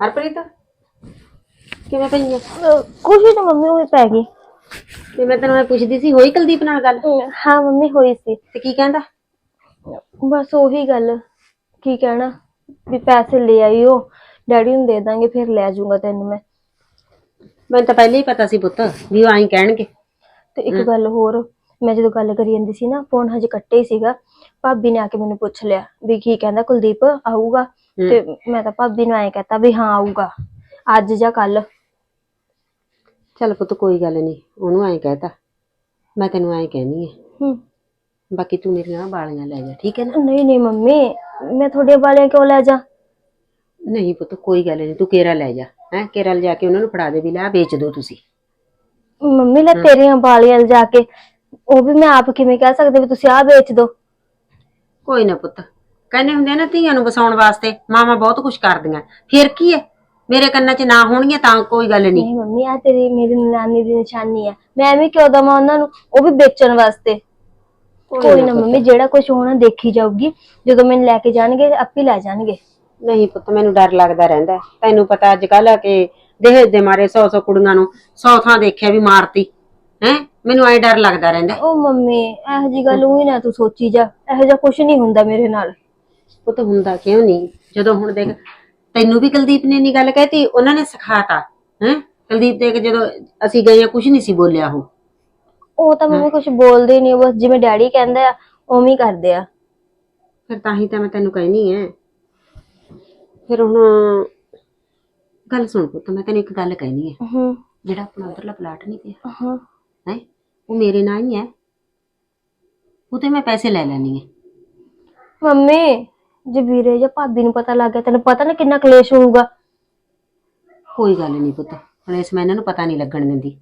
ਹਰਪ੍ਰੀਤ? ਕਿਵੇਂ ਪਈ ਹੈ ਅਹ ਕੁਛ ਨਾ ਮੰਮੀ ਉਹ ਪੈ ਗਈ। ਤੇ ਮੈਂ ਤੈਨੂੰ ਇਹ ਪੁੱਛਦੀ ਸੀ ਹੋਈ ਕੁਲਦੀਪ ਨਾਲ ਗੱਲ? ਹਾਂ ਮੰਮੀ ਹੋਈ ਸੀ। ਤੇ ਕੀ ਕਹਿੰਦਾ? ਬਸ ਉਹੀ ਗੱਲ ਕੀ ਕਹਿਣਾ? ਵੀ ਪੈਸੇ ਲੈ ਆਈਓ ਡੈਡੀ ਨੂੰ ਦੇ ਦਾਂਗੇ ਫਿਰ ਲੈ ਜਾਊਂਗਾ ਤੈਨੂੰ ਮੈਂ। ਮੈਨੂੰ ਤਾਂ ਪਹਿਲਾਂ ਹੀ ਪਤਾ ਸੀ ਪੁੱਤ ਵੀ ਉਹ ਐਂ ਕਹਿਣਗੇ। ਤੇ ਇੱਕ ਗੱਲ ਹੋਰ ਮੈਂ ਜਦੋਂ ਗੱਲ ਕਰੀ ਜਾਂਦੀ ਸੀ ਨਾ ਫੋਨ ਹਜੇ ਕੱਟੇ ਹੀ ਸੀਗਾ। ਭਾਬੀ ਨੇ ਆ ਕੇ ਮੈਨੂੰ ਪੁੱਛ ਲਿਆ ਵੀ ਕੀ ਕਹਿੰਦਾ ਕੁਲਦੀਪ ਆਊਗਾ? ਤੇ ਮੈਂ ਤਾਂ ਭਾਬੀ ਨੂੰ ਐਂ ਕਹਤਾ ਵੀ ਹਾਂ ਆਊਗਾ ਅੱਜ ਜਾਂ ਕੱਲ ਚੱਲ ਪੁੱਤ ਕੋਈ ਗੱਲ ਨਹੀਂ ਉਹਨੂੰ ਐਂ ਕਹਿਤਾ। ਮੈਂ ਤੈਨੂੰ ਐਂ ਕਹਿਣੀ ਹੈ ਹੂੰ। ਬਾਕੀ ਤੂੰ ਮੇਰੀਆਂ ਵਾਲੀਆਂ ਲੈ ਜਾ ਠੀਕ ਹੈ ਨਾ? ਨਹੀਂ ਨਹੀਂ ਮੰਮੀ ਮੈਂ ਤੁਹਾਡੇ ਵਾਲਿਆਂ ਕਿਉਂ ਲੈ ਜਾ? ਨਹੀਂ ਪੁੱਤ ਕੋਈ ਗੱਲ ਨਹੀਂ ਤੂੰ ਕੇਰਾ ਲੈ ਜਾ। ਹੈ ਕੇਰਾ ਲਿਜਾ ਕੇ ਉਹਨਾਂ ਨੂੰ ਫੜਾ ਦੇ ਵੀ ਲੈ ਵੇਚ ਦੋ ਤੁਸੀਂ। ਮੰਮੀ ਲੈ ਤੇਰੀਆਂ ਵਾਲੀਆਂ ਜਾ ਕੇ ਉਹ ਵੀ ਮੈਂ ਆਪ ਕਿਵੇਂ ਕਹਿ ਸਕਦੀ ਵੀ ਤੁਸੀਂ ਆਹ ਵੇਚ ਦਿਓ ਕੋਈ ਨਾ ਪੁੱਤ ਕਹਿੰਦੇ ਹੁੰਦੇ ਆ ਨਾ ਧੀਆਂ ਨੂੰ ਵਸਾਉਣ ਵਾਸਤੇ ਮਾਵਾਂ ਬਹੁਤ ਕੁਝ ਕਰਦੀਆਂ। ਫਿਰ ਕੀ ਹੈ ਮੇਰੇ ਕੰਨਾਂ 'ਚ ਨਾ ਹੋਣਗੀਆਂ ਤਾਂ ਕੋਈ ਗੱਲ ਨਹੀਂ। ਨਹੀਂ ਮੰਮੀ ਆ ਤੇਰੀ ਮੇਰੀ ਨਾਨੀ ਦੀ ਨਿਸ਼ਾਨੀ ਆ। ਮੈਂ ਐਵੇਂ ਕਿਉਂ ਦਵਾਂ ਉਹਨਾਂ ਨੂੰ? ਉਹ ਵੀ ਵੇਚਣ ਵਾਸਤੇ। ਕੋਈ ਨਾ ਮੰਮੀ ਜਿਹੜਾ ਕੁਝ ਹੋਣਾ ਦੇਖੀ ਜਾਊਗੀ। ਜਦੋਂ ਮੈਨੂੰ ਲੈ ਕੇ ਜਾਣਗੇ ਆਪੇ ਲੈ ਜਾਣਗੇ। ਨਹੀਂ ਪੁੱਤ ਮੈਨੂੰ ਡਰ ਲੱਗਦਾ ਰਹਿੰਦਾ। ਹੈ। ਤੈਨੂੰ ਪਤਾ ਅੱਜ ਕੱਲ ਕਿ ਦੇਹ ਦੇ ਮਾਰੇ 100 100 ਕੁੜੀਆਂ ਨੂੰ 100 ਥਾਂ ਦੇਖਿਆ ਵੀ ਮਾਰਤੀ। ਹੈ? ਮੈਨੂੰ ਐ ਡਰ ਲੱਗਦਾ ਰਹਿੰਦਾ। ਉਹ ਮੰਮੀ ਇਹੋ ਜੀ ਗੱਲ ਉਹੀ ਨਾ ਤੂੰ ਸੋਚੀ ਜਾ। ਇਹੋ ਜਿਹਾ ਕੁਝ ਨਹੀਂ ਹੁੰਦਾ ਮੇਰੇ ਨਾਲ। ਪੁੱਤ ਹੁੰਦਾ ਕਿਉਂ ਨਹੀਂ? ਜਦੋਂ ਹੁਣ ਦੇਖ ਤੈਨੂੰ ਵੀ ਕੁਲਦੀਪ ਨੇ ਨਹੀਂ ਗੱਲ ਕਹਿਤੀ ਉਹਨਾਂ ਨੇ ਸਿਖਾਤਾ ਹੈ? ਕੁਲਦੀਪ ਦੇਖ ਜਦੋਂ ਅਸੀਂ ਗਏ ਆ ਕੁਝ ਨਹੀਂ ਸੀ ਬੋਲਿਆ ਉਹ। ਉਹ ਤਾਂ ਮੰਮੀ ਕੁਝ ਬੋਲਦੇ ਨਹੀਂ ਬਸ ਜਿਵੇਂ ਡੈਡੀ ਕਹਿੰਦਾ ਆ ਉਵੇਂ ਹੀ ਕਰਦੇ ਆ। ਫਿਰ ਤਾਂ ਹੀ ਤਾਂ ਮੈਂ ਤੈਨੂੰ ਕਹਿਣੀ ਹੈ ਫਿਰ ਹੁਣ ਗੱਲ ਸੁਣ ਪੁੱਤ ਮੈਂ ਤੈਨੂੰ ਇੱਕ ਗੱਲ ਕਹਿਣੀ ਹੈ ਹੂੰ। ਜਿਹੜਾ ਆਪਣਾ ਉਧਰਲਾ ਪਲਾਟ ਨਹੀਂ ਪਿਆ ਹਾਂ। ਹੈ? ਉਹ ਮੇਰੇ ਨਾਲ ਹੀ ਹੈ। ਉਹ ਤੇ ਮੈਂ ਪੈਸੇ ਲੈ ਲੈਣੀ ਹੈ ਮੰਮੀ ਜੇ ਵੀਰੇ ਜਾਂ ਭਾਬੀ ਨੂੰ ਪਤਾ ਲੱਗ ਗਿਆ ਤੈਨੂੰ ਪਤਾ ਨਾ ਕਿੰਨਾ ਕਲੇਸ਼ ਹੋਊਗਾ। ਕੋਈ ਗੱਲ ਨਹੀਂ ਪੁੱਤ ਹੁਣ ਇਸ ਮੈਂ ਇਹਨਾਂ ਨੂੰ ਪਤਾ ਨਹੀਂ ਲੱਗਣ ਦਿੰਦੀ।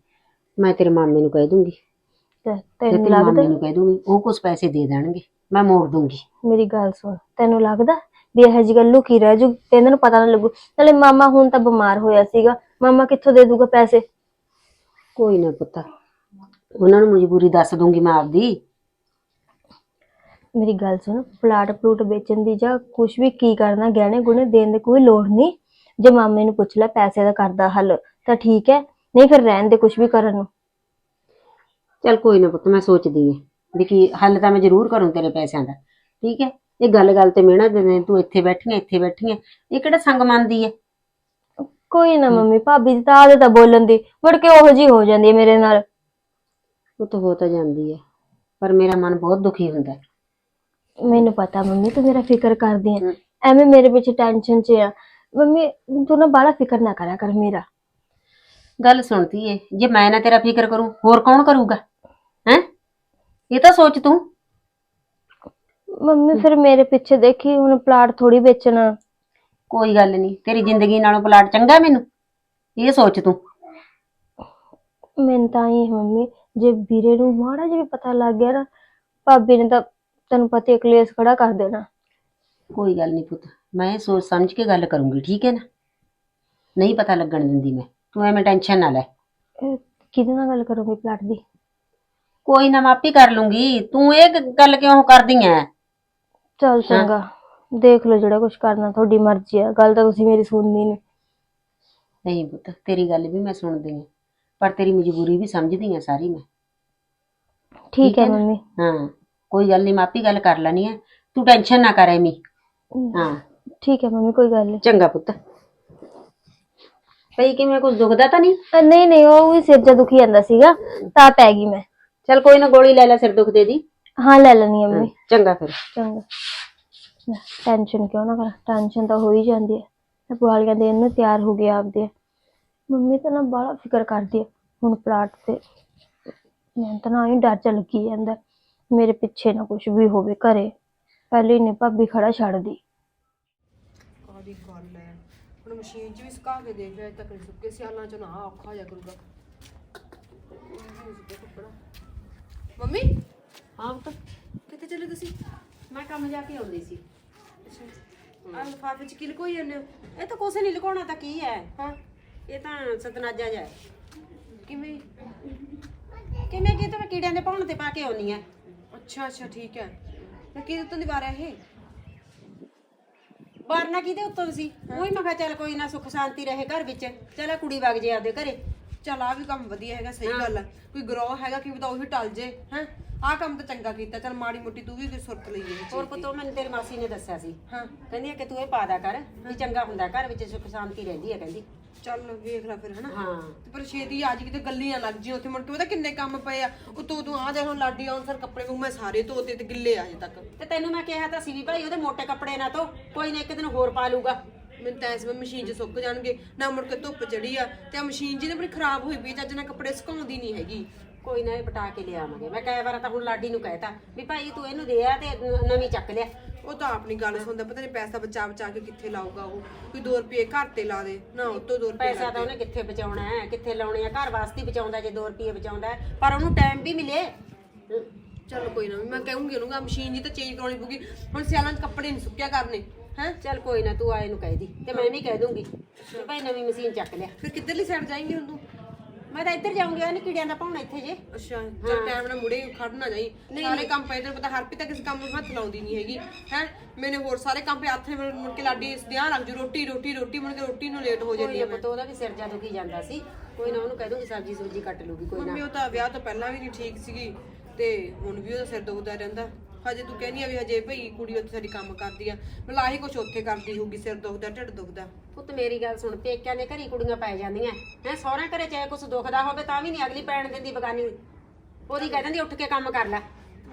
ਮੈਂ ਤੇਰੇ ਮਾਮੇ ਨੂੰ ਕਹਿ ਦੂੰਗੀ। ਤੇ ਤੇ ਤੈਨੂੰ ਤੇਰੇ ਲੱਗਦਾ? ਮਾਮੇ ਨੂੰ ਕਹਿ ਦੂੰਗੀ ਉਹ ਕੁਝ ਪੈਸੇ ਦੇ ਦੇਣਗੇ ਮੈਂ ਮੋੜ ਦੂੰਗੀ। ਮੇਰੀ ਗੱਲ ਸੁਣ ਤੈਨੂੰ ਲੱਗਦਾ ਵੀ ਇਹ ਜੀ ਗੱਲ ਲੁਕੀ ਰਹਿ ਜੂ ਤੇ ਇਹਨਾਂ ਨੂੰ ਪਤਾ ਨਾ ਲੱਗੂ। ਨਾਲੇ ਮਾਮਾ ਹੁਣ ਤਾਂ ਬਿਮਾਰ ਹੋਇਆ ਸੀਗਾ ਮਾਮਾ ਕਿੱਥੋਂ ਦੇ ਦੂਗਾ ਪੈਸੇ? ਕੋਈ ਨਾ ਪੁੱਤ ਉਹਨਾਂ ਨੂੰ ਮਜਬੂਰੀ ਦੱਸ ਦੂੰਗੀ ਮੈਂ ਆਪਦੀ। ਮੇਰੀ ਗੱਲ ਸੁਣ ਪਲਾਟ ਪਲੂਟ ਵੇਚਣ ਦੀ ਜਾਂ ਕੁਝ ਵੀ ਕੀ ਕਰਨਾ ਗਹਿਣੇ ਗੁਣੇ ਦੇਣ ਦੀ ਕੋਈ ਲੋੜ ਨਹੀਂ। ਜੇ ਮਾਮੇ ਨੂੰ ਪੁੱਛ ਲੈ ਪੈਸੇ ਦਾ ਕਰਦਾ ਹੱਲ ਤਾਂ ਠੀਕ ਹੈ। ਨਹੀਂ ਫਿਰ ਰਹਿਣ ਦੇ ਕੁਝ ਵੀ ਕਰਨ ਨੂੰ। ਚੱਲ ਕੋਈ ਨਾ ਪੁੱਤ ਮੈਂ ਸੋਚਦੀ ਹਾਂ ਵੀ ਕੀ ਹੱਲ ਤਾਂ ਮੈਂ ਜ਼ਰੂਰ ਕਰੂੰ ਤੇਰੇ ਪੈਸਿਆਂ ਦਾ। ਠੀਕ ਹੈ? ਇਹ ਗੱਲ ਗੱਲ ਤੇ ਮਿਹਣਾ ਦੇ ਤੂੰ ਇੱਥੇ ਬੈਠੀਆਂ ਇੱਥੇ ਬੈਠੀਆਂ ਇਹ ਕਿਹੜਾ ਸੰਗ ਮੰਨਦੀ ਹੈ? ਕੋਈ ਨਾ ਮੰਮੀ ਭਾਬੀ ਦੀ ਤਾਂ ਆਦਤ ਆ ਬੋਲਣ ਦੀ। ਮੁੜ ਕੇ ਉਹੋ ਜੀ ਹੋ ਜਾਂਦੀ ਹੈ ਮੇਰੇ ਨਾਲ। ਉਹ ਤਾਂ ਹੋ ਤਾਂ ਜਾਂਦੀ ਹੈ ਪਰ ਮੇਰਾ ਮਨ ਬਹੁਤ ਦੁਖੀ ਹੁੰਦਾ ਹੈ। ਮੈਨੂੰ ਪਤਾ ਮੰਮੀ ਤੂੰ ਮੇਰਾ ਫਿਕਰ ਕਰਦੀ ਹੈ। ਐਵੇਂ ਮੇਰੇ ਵਿੱਚ ਟੈਨਸ਼ਨ 'ਚ ਆ। ਮੰਮੀ ਤੂੰ ਨਾ ਬਾਹਲਾ ਫਿਕਰ ਨਾ ਕਰਿਆ ਕਰ ਮੇਰਾ। ਗੱਲ ਸੁਣਦੀ ਏ ਜੇ ਮੈਂ ਨਾ ਤੇਰਾ ਫਿਕਰ ਕਰੂੰ ਹੋਰ ਕੌਣ ਕਰੂਗਾ? ਹੈ? ਇਹ ਤਾਂ ਸੋਚ ਤੂੰ। ਮੰਮੀ ਫਿਰ ਮੇਰੇ ਪਿੱਛੇ ਦੇਖੀ ਹੁਣ ਪਲਾਟ ਥੋੜੀ ਵੇਚਣਾ। ਕੋਈ ਗੱਲ ਨਹੀਂ ਤੇਰੀ ਜ਼ਿੰਦਗੀ ਨਾਲੋਂ ਪਲਾਟ ਚੰਗਾ ਮੈਨੂੰ। ਇਹ ਸੋਚ ਤੂੰ। ਮੈਨੂੰ ਤਾਂ ਹੀ ਮੰਮੀ ਜੇ ਵੀਰੇ ਨੂੰ ਮਾੜਾ ਜਿਹਾ ਵੀ ਪਤਾ ਲੱਗ ਗਿਆ ਨਾ ਭਾਬੀ ਨੇ ਤਾਂ ਤੈਨੂੰ ਪਤਾ ਹੀ ਹੈ ਕਲੇਸ਼ ਖੜਾ ਕਰ ਦੇਣਾ। ਕੋਈ ਗੱਲ ਨਹੀਂ ਪੁੱਤ ਮੈਂ ਸੋਚ ਸਮਝ ਕੇ ਗੱਲ ਕਰੂੰਗੀ ਠੀਕ ਹੈ ਨਾ? ਨਹੀਂ ਪਤਾ ਲੱਗਣ ਦਿੰਦੀ ਮੈਂ ਤੂੰ ਐਵੇਂ ਟੈਨਸ਼ਨ ਨਾ ਲੈ। ਇਹ ਕਿਹਦੇ ਨਾਲ ਗੱਲ ਕਰੋਗੇ ਪਲਾਟ ਦੀ? ਕੋਈ ਨਾ ਮਾਪੀ ਕਰ ਲੂੰਗੀ ਤੂੰ ਇਹ ਗ- ਗੱਲ ਕਿਉਂ ਕਰਦੀ ਐ? ਚੱਲ ਚੰਗਾ ਦੇਖ ਲਓ ਜਿਹੜਾ ਕੁਝ ਕਰਨਾ ਤੁਹਾਡੀ ਮਰਜ਼ੀ ਆ ਗੱਲ ਤਾਂ ਤੁਸੀਂ ਮੇਰੀ ਸੁਣਨੀ ਨਹੀਂ ਨਹੀਂ ਪੁੱਤ ਤੇਰੀ ਗੱਲ ਵੀ ਮੈਂ ਸੁਣਦੀ ਹਾਂ ਪਰ ਤੇਰੀ ਮਜਬੂਰੀ ਵੀ ਸਮਝਦੀ ਹਾਂ ਸਾਰੀ ਮੈਂ। ਠੀਕ ਹੈ ਹੈ ਨਾ? ਮੰਮੀ। ਹਾਂ। ਕੋਈ ਗੱਲ ਨਹੀਂ ਮਾਪੀ ਗੱਲ ਕਰ ਲੈਣੀ ਹੈ ਤੂੰ ਟੈਨਸ਼ਨ ਨਾ ਕਰ ਐਵੇਂ ਹਾਂ। ਠੀਕ ਹੈ ਮੰਮੀ ਕੋਈ ਗੱਲ ਨਹੀਂ ਚੰਗਾ ਪੁੱਤ। ਪਈ ਕਿਵੇਂ ਕੁਝ ਦੁਖਦਾ ਤਾਂ ਨਹੀਂ? ਅ, ਨਹੀਂ ਨਹੀਂ ਉਹ ਵੀ ਸਿਰ ਜਿਹਾ ਦੁਖੀ ਜਾਂਦਾ ਸੀਗਾ ਤਾਂ ਪੈ ਗਈ ਮੈਂ। ਚਲ ਕੋਈ ਨਾ ਗੋਲੀ ਲੈ ਲੈ ਸਿਰ ਦੁਖਦੇ ਦੀ ਹਾਂ ਲੈ ਲੈਣੀ ਆ ਮੰਮੀ। ਚੰਗਾ ਫਿਰ। ਚੰਗਾ। ਟੈਨਸ਼ਨ ਕਿਉਂ ਨਾ ਕਰ ਟੈਨਸ਼ਨ ਤਾਂ ਹੋ ਹੀ ਜਾਂਦੀ ਹੈ। ਤੇ ਪੁਆਲੀਆਂ ਦੇਣ ਨੂੰ ਤਿਆਰ ਹੋ ਗਿਆ ਆਪਦੇ। ਮੰਮੀ ਤਾਂ ਨਾ ਬੜਾ ਫਿਕਰ ਕਰਦੀ ਹੈ ਹੁਣ ਪਲਾਟ ਤੇ। ਮੈਨੂੰ ਤਾਂ ਨਾ ਹੀ ਡਰ ਚ ਲੱਗੀ ਜਾਂਦਾ। ਮੇਰੇ ਪਿੱਛੇ ਨਾ ਕੁਝ ਵੀ ਹੋਵੇ ਘਰੇ। ਪਹਿਲੇ ਨੇ ਭਾਬੀ ਖੜਾ ਛੱਡਦੀ ਕਾਦੀ ਗੱਲ ਹੈ ਹੁਣ ਮਸ਼ੀਨ 'ਚ ਵੀ ਸੁਕਾ ਕੇ ਦੇਖ ਲਿਆ ਅਜੇ ਤੱਕ ਨਹੀਂ ਸੁੱਕੇ ਸਿਆਲਾਂ 'ਚ ਨਾ ਔਖਾ ਹੋ ਜਾ ਕਰੂਗਾ। ਮੰਮੀ? ਹਾਂ ਪੁੱਤ। ਕਿੱਥੇ ਚੱਲੇ ਤੁਸੀਂ? ਮੈਂ ਕੰਮ ਜਾ ਕੇ ਆਉਂਦੀ ਸੀ। ਆਹ ਲਿਫਾਫੇ 'ਚ ਕੀ ਲਕੋਈ ਜਾਂਦੇ ਹੋ? ਇਹ ਤਾਂ ਕੁਛ ਨਹੀਂ ਲੁਕਾਉਣਾ ਤਾਂ ਕੀ ਹੈ ਹਾਂ। ਇਹ ਤਾਂ ਸਤਨਾਜਾ ਜਾ ਕਿਵੇਂ? ਕਿਵੇਂ ਕੀ ਤਾਂ ਮੈਂ ਕੀੜਿਆਂ ਦੇ ਪਾਉਣ ਤੇ ਪਾ ਕੇ ਆਉਣੀ ਆ ਅੱਛਾ ਅੱਛਾ ਠੀਕ ਹੈ। ਤੇ ਕੀ ਦਿੱਤੋਂ ਦੀ ਵਾਰ ਹੈ ਇਹ? ਬਾਰਨਾ ਕਿਤੇ ਉੱਤੋਂ ਸੀ? ਉਹੀ ਮੈਂ ਕਿਹਾ ਚੱਲ ਕੋਈ ਨਾ ਸੁੱਖ ਸ਼ਾਂਤੀ ਰਹੇ ਘਰ ਵਿੱਚ। ਚੱਲ ਆਹ ਕੁੜੀ ਵਗ ਜੇ ਆਪਦੇ ਘਰੇ। ਚਲ ਆ ਵੀ ਕੰਮ ਵਧੀਆ ਹੈਗਾ ਸਹੀ ਗੱਲ ਹੈ। ਕੋਈ ਗਰੋਹ ਹੈਗਾ ਕਿ ਬਤਾ ਉਹੀ ਟਲ ਜੇ ਹੈ। ਆਹ ਕੰਮ ਤਾਂ ਚੰਗਾ ਕੀਤਾ। ਚਲ ਮਾੜੀ ਮੋਟੀ ਤੂੰ ਵੀ ਕੋਈ ਸੁਰਤ ਲਈ ਇਹ ਹੋਰ ਪੁੱਤੋ ਮੈਨੂੰ ਤੇਰੀ ਮਾਸੀ ਨੇ ਦੱਸਿਆ ਸੀ। ਹਾਂ। ਕਹਿੰਦੀ ਆ ਕਿ ਤੂੰ ਇਹ ਪਾ ਦਿਆ ਕਰ ਵੀ ਚੰਗਾ ਹੁੰਦਾ ਘਰ ਵਿੱਚ ਸੁੱਖ ਸ਼ਾਂਤੀ ਰਹਿੰਦੀ ਹੈ ਕਹਿੰਦੀ। ਚੱਲ ਵੇਖ ਲੈ ਫਿਰ ਹਨਾ? ਹਾਂ। ਤੇ ਪਰ ਛੇਤੀ ਅੱਜ ਕਿਤੇ ਗੱਲੀਆਂ ਲੱਗ ਜੀ ਉੱਥੇ ਮੁੜ ਕੇ ਪਤਾ ਕਿੰਨੇ ਕੰਮ ਪਏ ਆ। ਉਤੋਂ ਤੂੰ ਆ ਦੇ ਹੁਣ ਲਾਡੀ ਆਉਣ ਸਰ ਕੱਪੜੇ ਨੂੰ ਮੈਂ ਸਾਰੇ ਧੋਤੇ ਤੇ ਗਿੱਲੇ ਆ ਅਜੇ ਤੱਕ। ਤੇ ਤੈਨੂੰ ਮੈਂ ਕਿਹਾ ਤਾਂ ਸੀ ਵੀ ਭਾਈ ਉਹਦੇ ਮੋਟੇ ਕੱਪੜੇ ਨਾ ਧੋ ਕੋਈ ਨਾ ਇੱਕ ਦਿਨ ਹੋਰ ਪਾ ਲੂਗਾ ਮੈਨੂੰ ਤਾਂ ਐਸ ਮਸ਼ੀਨ 'ਚ ਸੁੱਕ ਜਾਣਗੇ ਨਾ ਮੁੜ ਕੇ ਧੁੱਪ ਚੜੀ ਆ। ਤੇ ਆ ਮਸ਼ੀਨ ਜੀ ਨੇ ਬੜੀ ਖਰਾਬ ਹੋਈ ਪਈ ਚੱਜ ਨਾਲ ਕੱਪੜੇ ਸੁਕਾਉਂਦੀ ਨਹੀਂ ਹੈਗੀ। ਕੋਈ ਨਾ ਇਹ ਪਟਾ ਕੇ ਲਿਆਵਾਂਗੇ। ਮੈਂ ਕਈ ਵਾਰ ਤਾਂ ਹੁਣ ਲਾਡੀ ਨੂੰ ਕਹਿਤਾ ਵੀ ਭਾਈ ਤੂੰ ਇਹਨੂੰ ਦੇ ਆ ਤੇ ਨ- ਨਵੀਂ ਚੱਕ ਲਿਆ। ਉਹ ਤਾਂ ਆਪਣੀ ਗੱਲ ਸੁਣਦਾ ਪਤਾ ਨਹੀਂ ਪੈਸਾ ਬਚਾ ਬਚਾ ਕੇ ਕਿੱਥੇ ਲਾਊਗਾ ਉਹ। ਕੋਈ 2 ਰੁਪਏ ਘਰ ਤੇ ਲਾ ਦੇ। ਨਾ ਉਤੋਂ 2 ਰੁਪਏ ਪੈਸਾ ਤਾਂ ਉਹਨੇ ਕਿੱਥੇ ਬਚਾਉਣਾ ਹੈ? ਕਿੱਥੇ ਲਾਉਣੇ ਆ? ਘਰ ਵਾਸਤੇ ਹੀ ਬਚਾਉਂਦਾ ਜੇ 2 ਰੁਪਏ ਬਚਾਉਂਦਾ ਹੈ। ਪਰ ਉਹਨੂੰ ਟਾਈਮ ਵੀ ਮਿਲੇ। ਚਲ ਕੋਈ ਨਾ ਮੈਂ ਕਹੂੰਗੀ ਉਹਨੂੰ ਆ ਮਸ਼ੀਨ ਜੀ ਤਾਂ ਚੇਂਜ ਕਰਾਉਣੀ ਪਊਗੀ। ਹੁਣ ਸਿਆਲਾਂ 'ਚ ਕੱਪੜੇ ਨਹੀਂ ਸੁੱਕਿਆ ਕਰਨੇ। ਹੈ? ਚੱਲ ਕੋਈ ਨਾ ਤੂੰ ਆਏ ਨੂੰ ਕਹਿ ਦੀ। ਤੇ ਮੈਂ ਵੀ ਕਹਿ ਦੂੰਗੀ ਭਾਈ ਨਵੀਂ ਮਸ਼ੀਨ ਚੱਕ ਲਿਆ। ਫਿਰ ਕਿੱਧਰਲੀ ਸਾਈਡ ਜਾਏਂਗੀ ਹੁਣ ਤੂੰ? ਮੈਂ ਤਾਂ ਇੱਧਰ ਜਾਊਂਗੀ ਇਹਨੇ ਕੀੜਿਆਂ ਦਾ ਪਾਉਣਾ ਇੱਥੇ ਜੇ। ਅੱਛਾ ਚਲ ਟਾਈਮ ਨਾਲ ਮੁੜੇ ਖੜ ਨਾ ਜਾਈ। ਸਾਰੇ ਕੰਮ ਪਏ ਤੈਨੂੰ ਪਤਾ ਹਰਪੀ ਤਾਂ ਕਿਸੇ ਕੰਮ ਨੂੰ ਹੱਥ ਲਾਉਂਦੀ ਨਹੀਂ ਹੈਗੀ ਹੈ? ਮੈਨੇ ਹੋਰ ਸਾਰੇ ਕੰਮ ਪੇ ਹੱਥ ਨਾਲ ਮੁੜ ਕੇ ਲਾਡੀ ਇਸ ਧਿਆਨ ਰੱਖ ਜੂ ਰੋਟੀ ਰੋਟੀ ਰੋਟੀ ਮੁੜ ਕੇ ਰੋਟੀ ਨੂੰ ਲੇਟ ਹੋ ਜਾਂਦੀ ਹੈ ਪੁੱਤ ਉਹਦਾ ਵੀ ਸਿਰ ਜਾ ਦੁਖੀ ਜਾਂਦਾ ਸੀ। ਕੋਈ ਨਾ ਉਹਨੂੰ ਕਹਿ ਦੂੰਗੀ ਸਬਜ਼ੀ ਸੁਬਜ਼ੀ ਕੱਟ ਲੂਗੀ ਕੋਈ ਨਾ। ਮੰਮੀ ਉਹ ਤਾਂ ਵਿਆਹ ਤੋਂ ਪਹਿਲਾਂ ਵੀ ਨਹੀਂ ਠੀਕ ਸੀਗੀ ਤੇ ਹੁਣ ਵੀ ਉਹਦਾ ਸਿਰ ਦੁਖਦਾ ਰਹਿੰਦਾ। ਹਜੇ ਤੂੰ ਕਹਿੰਦੀ ਆ ਵੀ ਹਜੇ ਭਈ ਕੁੜੀ ਉੱਥੇ ਸਾਡੀ ਕੰਮ ਕਰਦੀ ਆ। ਮਤਲਬ ਆਹੀ ਕੁਛ ਉੱਥੇ ਕਰਦੀ ਹੋਊਗੀ ਸਿਰ ਦੁਖਦਾ ਢਿੱਡ ਦੁਖਦਾ। ਪੁੱਤ ਮੇਰੀ ਗੱਲ ਸੁਣ ਪੇਕਿਆਂ ਦੇ ਘਰੀ ਕੁੜੀਆਂ ਪੈ ਜਾਂਦੀਆਂ। ਹੈ ਸਹੁਰਿਆਂ ਘਰੇ ਚਾਹੇ ਕੁਝ ਦੁਖਦਾ ਹੋਵੇ ਤਾਂ ਵੀ ਨਹੀਂ ਅਗਲੀ ਪੈਣ ਦਿੰਦੀ ਬਗਾਨੀ ਉਹਦੀ ਕਹਿ ਦਿੰਦੀ ਉੱਠ ਕੇ ਕੰਮ ਕਰ ਲੈ।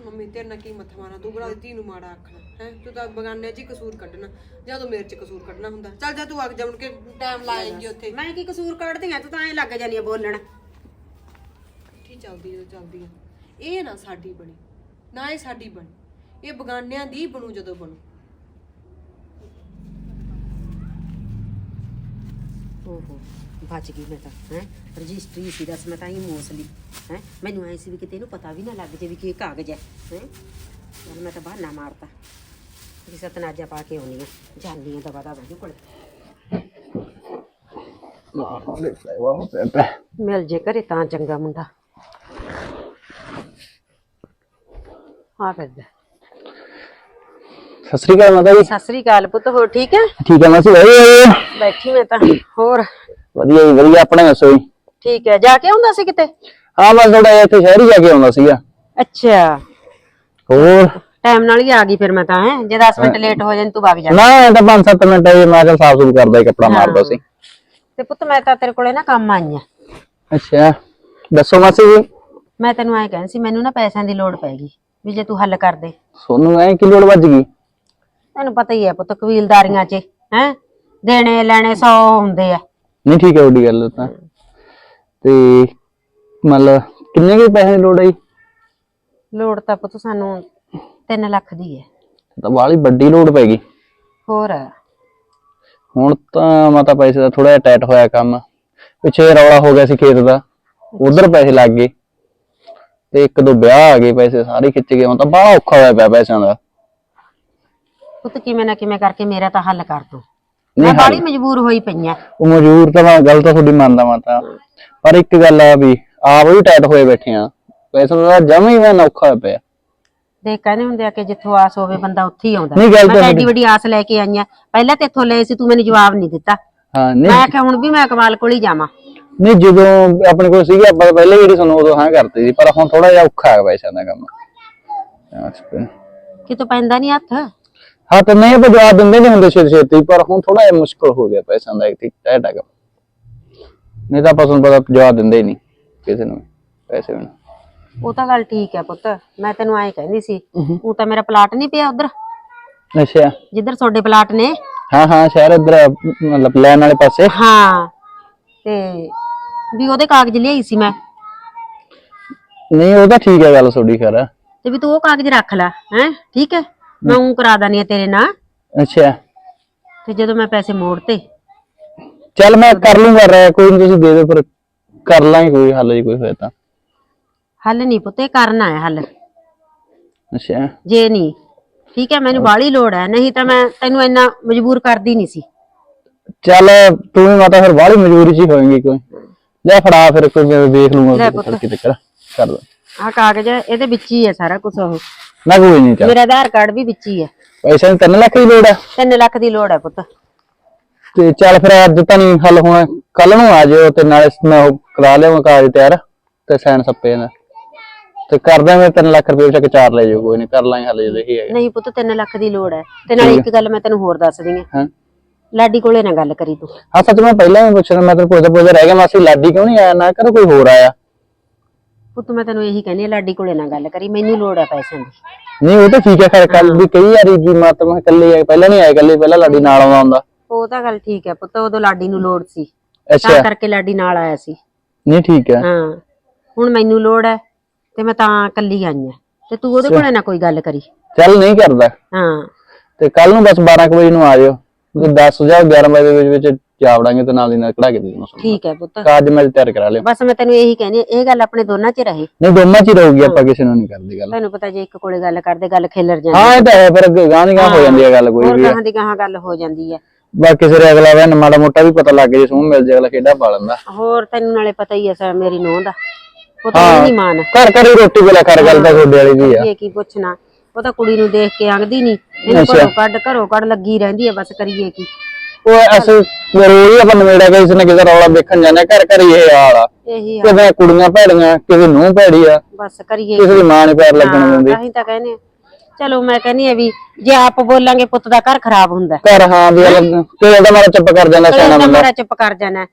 ਮੰਮੀ ਤੇਰੇ ਨਾਲ ਕੀ ਮੱਥਾ ਮਾਰਾਂ? ਤੂੰ ਬੜਾ ਧੀ ਨੂੰ ਮਾੜਾ ਆਖਣਾ। ਹੈ ਤੂੰ ਤਾਂ ਬਗਾਨੇ 'ਚ ਹੀ ਕਸੂਰ ਕੱਢਣਾ। ਜਾਂ ਤੂੰ ਮੇਰੇ 'ਚ ਕਸੂਰ ਕੱਢਣਾ ਹੁੰਦਾ। ਚੱਲ ਜਾ ਤੂੰ ਅੱਗ ਜਾਉਣ ਕੇ ਟਾਈਮ ਲਾਏਂਗੀ ਉੱਥੇ। ਮੈਂ ਕੀ ਕਸੂਰ ਕੱਢਦੀ ਆ? ਤੂੰ ਤਾਂ ਐ ਲੱਗ ਜਾਨੀ ਆ ਬੋਲਣ। ਕੀ ਚੱਲਦੀ ਜਦੋਂ ਚੱਲਦੀ ਆ। ਇਹ ਨਾ ਸਾਡੀ ਬਣੀ। ਨਾ ਇਹ ਸਾਡੀ ਬਣੀ। ਇਹ ਬਗਾਨਿਆਂ ਦੀ ਬਣੂ ਜਦੋਂ ਬਣੂ। ਓਹੋ, ਬਚ ਗਈ ਮੈਂ ਤਾਂ, ਹੈ? ਰਜਿਸਟਰੀ ਸੀ, ਦੱਸ ਮੈਂ ਤਾਂ ਹੀ ਮੋਸਲੀ ਹੈ? ਮੈਨੂੰ ਐ ਸੀ ਵੀ ਕਿਤੇ ਇਹਨੂੰ ਪਤਾ ਵੀ ਨਾ ਲੱਗ ਜੇ ਵੀ ਕੀ ਕਾਗਜ਼ ਹੈ ਹੈ? ਚਲ ਮੈਂ ਤਾਂ ਬਹਾਨਾ ਮਾਰਤਾ। ਵੀ ਸਤਨਾਜਾ ਪਾ ਕੇ ਆਉਣੀ ਆ ਜਾਨੀ ਆ ਦਵਾ ਦਾ ਬਾਜੂ ਕੋਲ। ਮਿਲ ਜੇ ਘਰੇ ਤਾਂ ਚੰਗਾ ਮੁੰਡਾ। ਆ ਫਿਰਦਾ ਸਤਿ ਸ੍ਰੀ ਅਕਾਲ ਮਾਤਾ ਜੀ। ਸਤਿ ਸ੍ਰੀ ਅਕਾਲ ਪੁੱਤ ਹੋਰ ਠੀਕ ਹੈ? ਠੀਕ ਹੈ ਮਾਸੀ ਬੈਠੀ ਮੈਂ ਤਾਂ ਹੋਰ? ਵਧੀਆ ਜੀ ਵਧੀਆ ਆਪਣੇ ਦੱਸੋ ਜੀ। ਠੀਕ ਹੈ ਜਾ ਕੇ ਆਉਂਦਾ ਸੀ ਕਿਤੇ? ਹਾਂ ਮੈਂ ਥੋੜਾ ਜਿਹਾ ਇੱਥੇ ਸ਼ਹਿਰ ਹੀ ਜਾ ਕੇ ਆਉਂਦਾ ਸੀਗਾ। ਅੱਛਾ। ਹੋਰ? ਟਾਈਮ ਨਾਲ ਹੀ ਆ ਗਈ ਫਿਰ ਮੈਂ ਤਾਂ ਹੈ? ਜੇ 10 ਮਿੰਟ ਲੇਟ ਹੋ ਜਾਣ ਤੂੰ ਵਗ ਜਾ। ਨਾ ਇਹ ਤਾਂ 5-7 ਮਿੰਟ ਹੈ ਮੈਂ ਕਿਹਾ ਸਾਫ਼ ਸੁਥਰਾ ਕਰਦਾ ਸੀ, ਕੱਪੜਾ ਮਾਰਦਾ ਸੀ। ਤੇ ਪੁੱਤ ਮੈਂ ਤਾਂ ਤੇਰੇ ਕੋਲੇ ਨਾ ਕੰਮ ਆਈ ਆ ਅੱਛਾ। ਦੱਸੋ ਮਾਸੀ ਜੀ। ਮੈਂ ਤੈਨੂੰ ਐ ਕਹਿੰਦੀ ਸੀ ਮੈਨੂੰ ਨਾ ਪੈਸਿਆਂ ਦੀ ਲੋੜ ਪੈ ਗਈ ਵੀ ਜੇ ਤੂੰ ਹੱਲ ਕਰ ਦੇ। ਸੋਨੂੰ ਐ ਕਿ ਲੋੜ ਵੱਜ ਗਈ? ਤੈਨੂੰ ਪਤਾ ਹੀ ਹੈ ਪੁੱਤ ਕਬੀਲਦਾਰੀਆਂ 'ਚ ਹੈ? ਦੇਣੇ ਲੈਣੇ 100 ਹੁੰਦੇ ਆ। ਨਹੀਂ ਠੀਕ ਹੈ ਉਹਦੀ ਗੱਲ ਤਾਂ। ਤੇ ਮਤਲਬ ਕਿੰਨੇ ਕੁ ਪੈਸੇ ਦੀ ਲੋੜ ਹੈ ਜੀ? ਲੋੜ ਤਾਂ ਪੁੱਤ ਸਾਨੂੰ 3 ਲੱਖ ਦੀ ਹੈ। ਤਾਂ ਬਾਹਲੀ ਵੱਡੀ ਲੋੜ ਪੈ ਗਈ ਹੋਰ? ਹੁਣ ਤਾਂ ਮਾਤਾ ਪੈਸੇ ਦਾ ਥੋੜਾ ਜਿਹਾ ਟਾਈਟ ਹੋਇਆ ਕੰਮ। ਪਿੱਛੇ ਰੌਲਾ ਹੋ ਗਿਆ ਸੀ ਖੇਤ ਦਾ। ਉਧਰ ਪੈਸੇ ਲੱਗ ਗਏ। ਤੇ ਇੱਕ ਦੋ ਵਿਆਹ ਆ ਗਏ ਪੈਸੇ ਸਾਰੇ ਖਿੱਚ ਗਏ। ਹੁਣ ਤਾਂ ਬੜਾ ਔਖਾ ਹੋਇਆ ਪਿਆ ਪੈਸਿਆਂ ਦਾ। ਪੁੱਤ ਕਿਵੇਂ ਨਾ ਕਿਵੇਂ ਕਰਕੇ ਮੇਰਾ ਤਾਂ ਹੱਲ ਕਰ ਨਹੀਂ ਮੈਂ ਬਾਹਲੀ ਮਜਬੂਰ ਹੋਈ ਪਈ ਆ। ਉਹ ਮਜ਼ਦੂਰ ਤਾਂ ਮੈਂ ਗੱਲ ਤਾਂ ਤੁਹਾਡੀ ਮੰਨਦਾ ਮਾਤਾ ਪਰ ਇੱਕ ਗੱਲ ਆ ਵੀ ਆਪ ਵੀ ਟਾਈਟ ਹੋਏ ਬੈਠੇ ਆ। ਪੈਸਾ ਦਾ ਜਮਾ ਹੀ ਮੈਂ ਔਖਾ ਹੋਇਆ ਪਿਆ। ਦੇਖ ਕਹਿੰਦੇ ਹੁੰਦੇ ਆ ਕਿ ਜਿੱਥੋਂ ਆਸ ਹੋਵੇ ਬੰਦਾ ਉੱਥੇ ਹੀ ਆਉਂਦਾ। ਨਹੀਂ, ਗੱਲ ਮੈਂ ਤਾਂ ਐਡੀ ਵੱਡੀ ਆਸ ਲੈ ਕੇ ਆਈ ਆ। ਪਹਿਲਾਂ ਤੇ ਇੱਥੋਂ ਲਏ ਸੀ ਤੂੰ ਮੈਨੂੰ ਜਵਾਬ ਨਹੀਂ ਦਿੱਤਾ। ਹਾਂ ਨਹੀਂ। ਮੈਂ ਕਿਹਾ ਹੁਣ ਵੀ ਮੈਂ ਕਮਾਲ ਕੋਲ ਹੀ ਜਾਵਾਂ। ਨਹੀਂ ਜਦੋਂ ਆਪਣੇ ਕੋਲ ਸੀਗੇ ਆਪਾਂ ਤਾਂ ਪਹਿਲੇ ਜਿਹੜੀ ਸਾਨੂੰ ਉਦੋਂ ਹਾਂ ਕਰਤੇ ਸੀ ਪਰ ਹੁਣ ਥੋੜਾ ਜਿਹਾ ਔਖਾ ਹੈ ਪੈਸਿਆਂ ਦਾ ਕੰਮ। ਅੱਛਾ ਕਿਤੋਂ ਪੈਂਦਾ ਨਹੀਂ ਹੱਥ। ਹਾਂ ਤਾਂ ਨਹੀਂ ਜਵਾਬ ਦਿੰਦੇ ਨਹੀਂ ਹੁੰਦੇ ਛੇਤੀ ਛੇਤੀ ਪਰ ਹੁਣ ਥੋੜਾ ਜਿਹਾ ਮੁਸ਼ਕਲ ਹੋ ਗਿਆ ਪੈਸਿਆਂ ਦਾ ਇੱਕ ਟਾਈਟ ਹੈਗਾ। ਨਹੀਂ ਤਾਂ ਤੁਹਾਨੂੰ ਪਤਾ ਜਵਾਬ ਦਿੰਦੇ ਹੀ ਨਹੀਂ ਕਿਸੇ ਨੂੰ ਪੈਸੇ ਬਿਨਾਂ ਉਹ ਤਾਂ ਗੱਲ ਠੀਕ ਹੈ ਪੁੱਤ ਮੈਂ ਤੈਨੂੰ ਐਂ ਕਹਿੰਦੀ ਸੀ ਉਹ ਤਾਂ ਮੇਰਾ ਪਲਾਟ ਨਹੀਂ ਪਿਆ ਉਧਰ। ਅੱਛਾ। ਜਿੱਧਰ ਤੁਹਾਡੇ ਪਲਾਟ ਨੇ। ਹਾਂ ਹਾਂ ਸ਼ਹਿਰ ਇੱਧਰ ਮਤਲਬ ਲੈਣ ਵਾਲੇ ਪਾਸੇ। ਹਾਂ ਤੇ ਵੀ ਉਹਦੇ ਕਾਗਜ਼ ਲਿਆਈ ਸੀ ਮੈਂ। ਨਹੀਂ ਉਹ ਤਾਂ ਠੀਕ ਹੈ ਗੱਲ ਤੁਹਾਡੀ ਖੈਰ। ਤੇ ਵੀ ਤੂੰ ਉਹ ਕਾਗਜ਼ ਰੱਖ ਲੈ ਹੈ ਠੀਕ ਹੈ? ਮੈਂ ਉਹ ਕਰਾ ਦਾਨੀ ਤੇਰੇ ਨਾਲ। ਅੱਛਾ। ਤੇ ਜਦੋਂ ਮੈਂ ਪੈਸੇ ਮੋੜਤੇ। ਚੱਲ ਮੈਂ ਕਰ ਲੂੰਗਾ ਰਹਿ ਕੋਈ ਨਹੀਂ ਤੁਸੀਂ ਦੇ ਦਿਓ ਪਰ ਕਰ ਲਾਂਗੇ ਕੋਈ ਹੱਲ ਜੀ ਕੋਈ ਹੋਇਆ ਤਾਂ। ਹੱਲ ਨਹੀਂ ਪੁੱਤੇ ਕਰਨਾ ਹੈ ਹੱਲ। ਅੱਛਾ। ਜੇ ਨਹੀਂ ਠੀਕ ਹੈ ਮੈਨੂੰ ਬਾਹਲੀ ਲੋੜ ਹੈ ਨਹੀਂ ਤਾਂ ਮੈਂ ਤੈਨੂੰ ਇੰਨਾ ਮਜਬੂਰ ਕਰਦੀ ਨਹੀਂ ਸੀ। ਚੱਲ ਤੂੰ ਵੀ ਮਾਤਾ ਫਿਰ ਬਾਹਲੀ ਮਜਬੂਰੀ ਚ ਹੀ ਹੋਏਗੀ ਕੋਈ। ਲੈ ਫੜਾ ਫਿਰ ਕੋਈ ਮੈਂ ਵੇਖ ਲੂੰਗਾ ਲੈ ਕਿਤੇ ਕਰ ਕਰ ਆਹ ਕਾਗਜ਼ ਹੈ, ਇਹਦੇ ਵਿੱਚ ਹੀ ਹੈ ਸਾਰਾ ਕੁਝ ਉਹ। ਨਾ ਕੋਈ ਨਹੀਂ ਚੱਲ ਮੇਰਾ ਆਧਾਰ ਕਾਰਡ ਵੀ ਵਿੱਚ ਹੀ ਹੈ ਪੈਸੇ ਦੀ 3 ਲੱਖ ਦੀ ਲੋੜ ਹੈ 3 ਲੱਖ ਦੀ ਲੋੜ ਹੈ ਪੁੱਤ। ਤੇ ਚੱਲ ਫਿਰ ਅੱਜ ਤਾਂ ਨਹੀਂ ਹੱਲ ਹੋਣਾ। ਕੱਲ ਨੂੰ ਆ ਜਿਓ ਤੇ ਨਾਲੇ ਮੈਂ ਉਹ ਕਰਾ ਲਿਆਵਾਂ ਕਾਗਜ਼ ਤਿਆਰ ਤੇ ਸਾਈਨ ਸੱਪੇ ਦਾ ਤੇ ਕਰਦਾ ਮੈਂ 3 ਲੱਖ ਰੁਪਏ ਚੱਕ ਚਾਰ ਲੈ ਜਾਓ ਕੋਈ ਨਹੀਂ ਕਰ ਲਾਂਗੇ ਹੱਲ ਜਦੋਂ ਹੀ ਹੈਗਾ ਨਹੀਂ ਪੁੱਤ 3 ਲੱਖ ਦੀ ਲੋੜ ਹੈ ਤੇ ਨਾਲੇ ਇੱਕ ਗੱਲ ਮੈਂ ਤੈਨੂੰ ਹੋਰ ਦੱਸ ਦਿੰਦੀ ਹਾਂ? ਲਾਡੀ ਕੋਲੇ ਨਾ ਗੱਲ ਕਰੀ ਤੂੰ। ਹਾਂ ਸੱਚ ਮੈਂ ਪਹਿਲਾਂ ਵੀ ਪੁੱਛਣਾ ਮੈਂ ਤੈਨੂੰ ਪੁੱਛਦਾ ਪੁੱਛਦਾ ਰਹਿ ਗਿਆ ਮਾਸੀ ਲਾਡੀ ਕਿਉਂ ਨਹੀਂ ਆਇਆ? ਨਾ ਕਰ ਕੋਈ ਹੋਰ ਆਇਆ। ਪੁੱਤ ਮੈਂ ਤੈਨੂੰ ਇਹੀ ਕਹਿੰਦੀ ਹਾਂ ਲਾਡੀ ਕੋਲੇ ਨਾ ਗੱਲ ਕਰੀ ਮੈਨੂੰ ਲੋੜ ਹੈ ਪੈਸਿਆਂ ਦੀ। ਨਹੀਂ ਉਹ ਤਾਂ ਠੀਕ ਹੈ ਖੈਰ ਕੱਲ ਵੀ ਕਈ ਵਾਰੀ ਵੀ ਮਾਤਾ ਮੈਂ ਇਕੱਲੇ ਆਏ ਪਹਿਲਾਂ ਨਹੀਂ ਆਏ ਇਕੱਲੇ ਪਹਿਲਾਂ ਲਾਡੀ ਨਾਲ ਆਉਂਦਾ ਹੁੰਦਾ। ਉਹ ਤਾਂ ਗੱਲ ਠੀਕ ਹੈ ਪੁੱਤ ਉਦੋਂ ਲਾਡੀ ਨੂੰ ਲੋੜ ਸੀ। ਤਾਂ ਅੱਛਾ। ਕਰਕੇ ਲਾਡੀ ਨਾਲ ਆਇਆ ਸੀ। ਨਹੀਂ ਠੀਕ ਹੈ। ਹਾਂ ਹੁਣ ਮੈਨੂੰ ਲੋੜ ਹੈ ਤੇ ਮੈਂ ਤਾਂ ਇਕੱਲੀ ਆਈ ਹਾਂ। ਤੇ ਤੂੰ ਉਹਦੇ ਕੋਲੇ ਨਾ ਕੋਈ ਗੱਲ ਕਰੀ। ਚੱਲ ਨਹੀਂ ਕਰਦਾ। ਹਾਂ। ਤੇ ਕੱਲ ਨੂੰ ਬਸ 12 ਕੁ ਵਜੇ ਨੂੰ ਆ ਜਾਇਓ ਤੇ 10 ਜਾਂ 11 ਵਜੇ ਦੇ ਵਿੱਚ ਵਿੱਚ ਜਾ ਵੜਾਂਗੇ ਤੇ ਨਾਲ ਦੀ ਨਾਲ ਕਢਾ ਕੇ ਦੇ ਦੇਣਾ ਠੀਕ ਹੈ ਪੁੱਤ। ਕਾਜ ਮੈਂ ਤਿਆਰ ਕਰਾ ਲਿਆ। ਬਸ ਮੈਂ ਤੈਨੂੰ ਇਹੀ ਕਹਿੰਦੀ ਹਾਂ, ਇਹ ਗੱਲ ਆਪਣੇ ਦੋਨਾਂ 'ਚ ਰਹੇ। ਨਹੀਂ ਦੋਨਾਂ ਚ ਹੀ ਰਹੂਗੀ ਆਪਾਂ ਕਿਸੇ ਨੂੰ ਨਹੀਂ ਕਰਦੇ ਗੱਲ। ਤੈਨੂੰ ਪਤਾ ਜੇ ਇੱਕ ਕੋਲੇ ਗੱਲ ਕਰਦੇ ਗੱਲ ਖੇਲਰ ਜਾਂਦੀ ਹਾਂ ਇਹ ਤਾਂ ਹੈ ਫਿਰ ਗਾਂ ਦੀ ਗਾਂ ਹੋ ਜਾਂਦੀ ਹੈ ਗੱਲ ਕੋਈ ਹੋਰ ਵੀ। ਕਹਾਂ ਦੀ ਕਹਾਂ ਗੱਲ ਹੋ ਜਾਂਦੀ ਹੈ। ਬਾਕੀ ਦੇ ਅਗਲਾ ਵੈਨ ਮਾੜਾ ਮੋਟਾ ਵੀ ਪਤਾ ਲੱਗ ਜੇ ਸੂਹ ਮਿਲ ਜੇ ਅਗਲਾ ਖੇਡਾ ਪਾ ਲੈਂਦਾ। ਹੋਰ ਤੈਨੂੰ ਨਾਲੇ ਪਤਾ ਹੀ ਹੈ ਸਰ ਮੇਰੀ ਨੂੰਹ ਦਾ। ਉਹ ਤਾਂ ਨਹੀਂ ਮਾਨ ਘਰ ਘਰ ਹੀ ਰੋਟੀ ਵੇਲਾ ਕਰ ਗੱਲ ਤਾਂ ਤੁਹਾਡੇ ਵਾਲੀ ਵੀ ਆ। ਇਹ ਕੀ ਪੁੱਛਣਾ? ਉਹ ਤਾਂ ਕੁੜੀ ਨੂੰ ਦੇਖ ਕੇ ਆਂਗਦੀ ਨਹੀਂ। ਇਹਨੂੰ ਘਰੋਂ ਕੱਢ ਘਰੋਂ ਕੱਢ ਲੱਗੀ ਰਹਿੰਦੀ ਹੈ ਬਸ ਕਰੀਏ ਕੀ। ਉਹ ਐਸੇ ਰੋਜ਼ ਹੀ ਆਪਾਂ ਨਵੇੜਾ ਗਏ ਕਿਸੇ ਨੇ ਕਿਸੇ ਦਾ ਰੌਲਾ ਵੇਖਣ ਜਾਂਦੇ ਆ, ਘਰ ਘਰ ਹੀ ਇਹ ਹਾਲ ਆ। ਇਹੀ ਆ, ਕਿਸੇ ਦੀਆਂ ਕੁੜੀਆਂ ਭੈੜੀਆਂ ਕਿਸੇ ਨੂੰ ਭੈੜੀ ਆ। ਬਸ ਕਰੀਏ ਕਿਸੇ ਦੀ ਮਾਂ ਨੀ ਪੈਰ ਲੱਗਣ ਹਾਂ, ਦਿੰਦੀ। ਤਾਂ ਹੀ ਤਾਂ ਕਹਿੰਦੇ ਆ। ਚਲੋ ਮੈਂ ਕਹਿੰਦੀ ਆ ਵੀ ਜੇ ਆਪ ਬੋਲਾਂਗੇ ਪੁੱਤ ਦਾ ਘਰ ਖਰਾਬ ਹੁੰਦਾ ਘਰ ਹਾਂ ਵੀ ਅਲੱਗ ਕਿਸੇ ਦਾ ਮਾਰਾ ਚੁੱਪ ਕਰ ਜਾਂਦਾ ਸਿਆਣਾ ਤਾਂ ਬੰਦਾ। ਮੇਰਾ ਚੁੱਪ ਕਰ ਜਾਣਾ।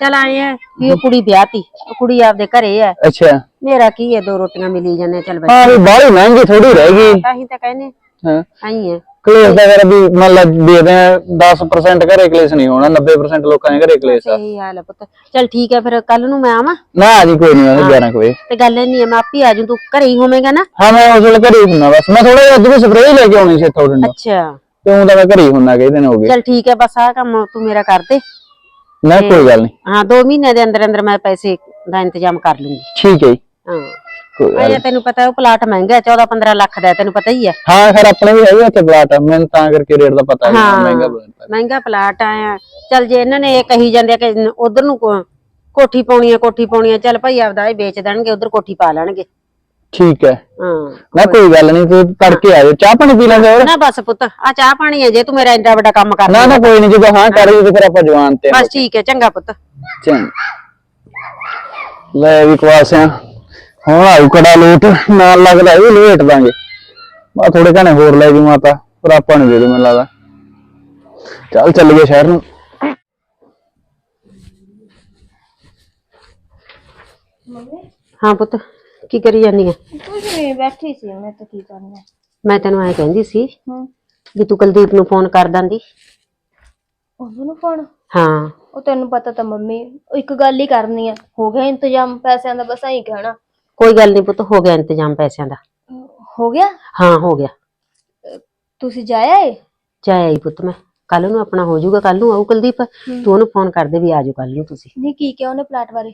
ਚਲ ਆਏ ਆ ਵੀ ਉਹ ਕੁੜੀ ਵਿਆਹਤੀ ਉਹ ਕੁੜੀ ਆਪਦੇ ਘਰੇ ਆ। ਅੱਛਾ। ਮੇਰਾ ਕੀ ਹੈ ਦੋ ਰੋਟੀਆਂ ਮਿਲੀ ਜਾਂਦੇ ਚੱਲ ਬੈ ਹਾਂ ਵੀ ਬਾਹਲੀ ਮਹਿੰਗੀ ਥੋੜੀ ਰਹਿ ਗਈ। ਤਾਂ ਹੀ ਤਾਂ ਕਹਿੰਦੇ ਹਾਂ। ਆਈ ਹੈ। ਕਲੇਸ਼ ਦਾ ਕਰ ਵੀ ਮੰਨ ਲਾ ਦੇ ਆ 10% ਘਰੇ ਕਲੇਸ਼ ਨਹੀਂ ਹੋਣਾ 90% ਲੋਕਾਂ ਦੇ ਘਰੇ ਕਲੇਸ਼ ਆ। ਸਹੀ ਹਾਲ ਪੁੱਤ। ਚਲ ਠੀਕ ਹੈ ਫਿਰ ਕੱਲ ਨੂੰ ਮੈਂ ਆਵਾਂ? ਨਾ ਜੀ ਕੋਈ ਨਹੀਂ ਆਉਂਦਾ 11 ਕੋਈ ਤੇ ਗੱਲ ਇਹ ਨਹੀਂ ਹੈ ਮੈਂ ਆਪੇ ਆ ਜੂ ਤੂੰ ਘਰੇ ਹੀ ਹੋਵੇਂਗਾ ਨਾ? ਹਾਂ ਮੈਂ ਉਸ ਵੇਲੇ ਘਰੇ ਹੀ ਹੁੰਨਾ ਬਸ। ਮੈਂ ਥੋੜਾ ਜਿਹਾ ਅੱਜ ਵੀ ਸਪਰੇਅ ਲੈ ਕੇ ਆਉਣੀ ਸੀ ਥੋੜੇ ਨਾਲ ਅੱਛਾ। ਤੇ ਉਹ ਤਾਂ ਮੈਂ ਘਰੇ ਹੀ ਹੁੰਨਾ ਕਈ ਦਿਨ ਹੋ ਗਏ। ਚਲ ਠੀਕ ਹੈ ਬਸ ਆਹ ਕੰਮ ਤੂੰ ਮੇਰਾ ਕਰ ਦੇ। ਨਾ ਕੋਈ ਗੱਲ ਨਹੀਂ ਹਾਂ 2 ਮਹੀਨੇ ਦੇ ਅੰਦਰ ਅੰਦਰ ਮੈਂ ਪੈਸੇ ਦਾ ਇੰਤਜ਼ਾਮ ਕਰ ਲੂੰਗੀ। ਠੀਕ ਹੈ ਜੀ। ਹਾਂ। ਅਜੇ ਤੈਨੂੰ ਪਤਾ ਉਹ ਪਲਾਟ ਮਹਿੰਗਾ ਹੈ 14 15 ਲੱਖ ਦਾ ਤੈਨੂੰ ਪਤਾ ਹੀ ਹੈ। ਹਾਂ ਫਿਰ ਆਪਣੇ ਵੀ ਹੈਗੇ ਉੱਥੇ ਪਲਾਟ ਮੈਨੂੰ ਤਾਂ ਕਰਕੇ ਰੇਟ ਦਾ ਪਤਾ ਨਹੀਂ ਹਾਂ। ਮਹਿੰਗਾ ਪਲਾਟ ਮਹਿੰਗਾ ਪਲਾਟ ਆਇਆ ਚੱਲ ਜੇ ਇਹਨਾਂ ਨੇ ਇਹ ਕਹੀ ਜਾਂਦੇ ਆ ਕਿ ਉਧਰ ਨੂੰ ਕੋਠੀ ਪਾਉਣੀ ਹੈ ਕੋਠੀ ਪਾਉਣੀ ਹੈ ਚੱਲ ਭਾਈ ਆਪਦਾ ਇਹ ਵੇਚ ਦੇਣਗੇ ਉਧਰ ਕੋਠੀ ਪਾ ਲੈਣਗੇ। ਠੀਕ ਹੈ। ਹਾਂ। ਨਾ ਕੋਈ ਗੱਲ ਨਹੀਂ ਤੂੰ ਤੜਕੇ ਆ ਜਾ ਚਾਹ ਪਾਣੀ ਪੀ ਹੋਰ ਨਾ ਬਸ ਪੁੱਤ ਆ ਚਾਹ ਪਾਣੀ ਹੈ ਜੇ ਤੂੰ ਮੇਰਾ ਇੰਨਾ ਵੱਡਾ ਕੰਮ ਨਾ ਕਰਨਾ ਨਾ ਕੋਈ ਨਹੀਂ ਜਦੋਂ ਹਾਂ ਕਰ ਤੇ ਫਿਰ ਆਪਾਂ ਜਵਾਨ ਤੇ ਬਸ ਠੀਕ ਹੈ ਚੰਗਾ ਪੁੱਤ। ਚੰਗ। ਲੈ ਵੀ ਕਵਾਸਿਆ ਹੁਣ ਆਉ ਕੜਾ ਲੋਟ ਨਾਲ ਲੱਗਦਾ ਇਹ ਲੇਟ ਦਾਂਗੇ। ਬਾ ਥੋੜੇ ਘਣੇ ਹੋਰ ਲੈ ਜੂ ਮਾਤਾ ਪਰ ਆਪਾਂ ਨੂੰ ਦੇ ਦੋ ਮੈਨੂੰ ਲੱਗਦਾ। ਚੱਲ ਚੱਲੀਏ ਸ਼ਹਿਰ ਨੂੰ। ਹਾਂ ਪੁੱਤ ਕੀ ਕਰੀ ਜਾਨੀ ਹੈ ਕੁਝ ਨਹੀਂ ਬੈਠੀ ਸੀ ਮੈਂ ਤਾਂ ਕੀ ਕਰਨਾ। ਮੈਂ ਤੈਨੂੰ ਐ ਕਹਿੰਦੀ ਸੀ ਹੂੰ। ਵੀ ਤੂੰ ਕੁਲਦੀਪ ਨੂੰ ਫੋਨ ਕਰ ਦਿੰਦੀ। ਉਹਨੂੰ ਫੋਨ? ਹਾਂ। ਉਹ ਤੈਨੂੰ ਪਤਾ ਤਾਂ ਮੰਮੀ ਉਹ ਇੱਕ ਗੱਲ ਹੀ ਕਰਨੀ ਆ। ਹੋ ਗਿਆ ਇੰਤਜ਼ਾਮ ਪੈਸਿਆਂ ਦਾ ਬਸ ਐਂ ਕਹਿਣਾ। ਕੋਈ ਗੱਲ ਨਹੀਂ ਪੁੱਤ ਹੋ ਗਿਆ ਇੰਤਜ਼ਾਮ ਪੈਸਿਆਂ ਦਾ। ਹੋ ਗਿਆ? ਹਾਂ ਹੋ ਗਿਆ। ਤੁਸੀਂ ਜਾਇਆ ਏ ਜਾਇਆ ਹੀ ਪੁੱਤ ਮੈਂ। ਕੱਲ ਨੂੰ ਆਪਣਾ ਹੋ ਜਾਊਗਾ ਕੱਲ ਨੂੰ ਆਊ ਕੁਲਦੀਪ। ਤੂੰ ਉਹਨੂੰ ਫੋਨ ਕਰ ਦੇ ਵੀ ਆ ਜਾਓ ਕੱਲ ਨੂੰ ਤੁਸੀਂ। ਨਹੀਂ ਕੀ ਕਿਹਾ ਉਹਨੇ ਪਲਾਟ ਬਾਰੇ?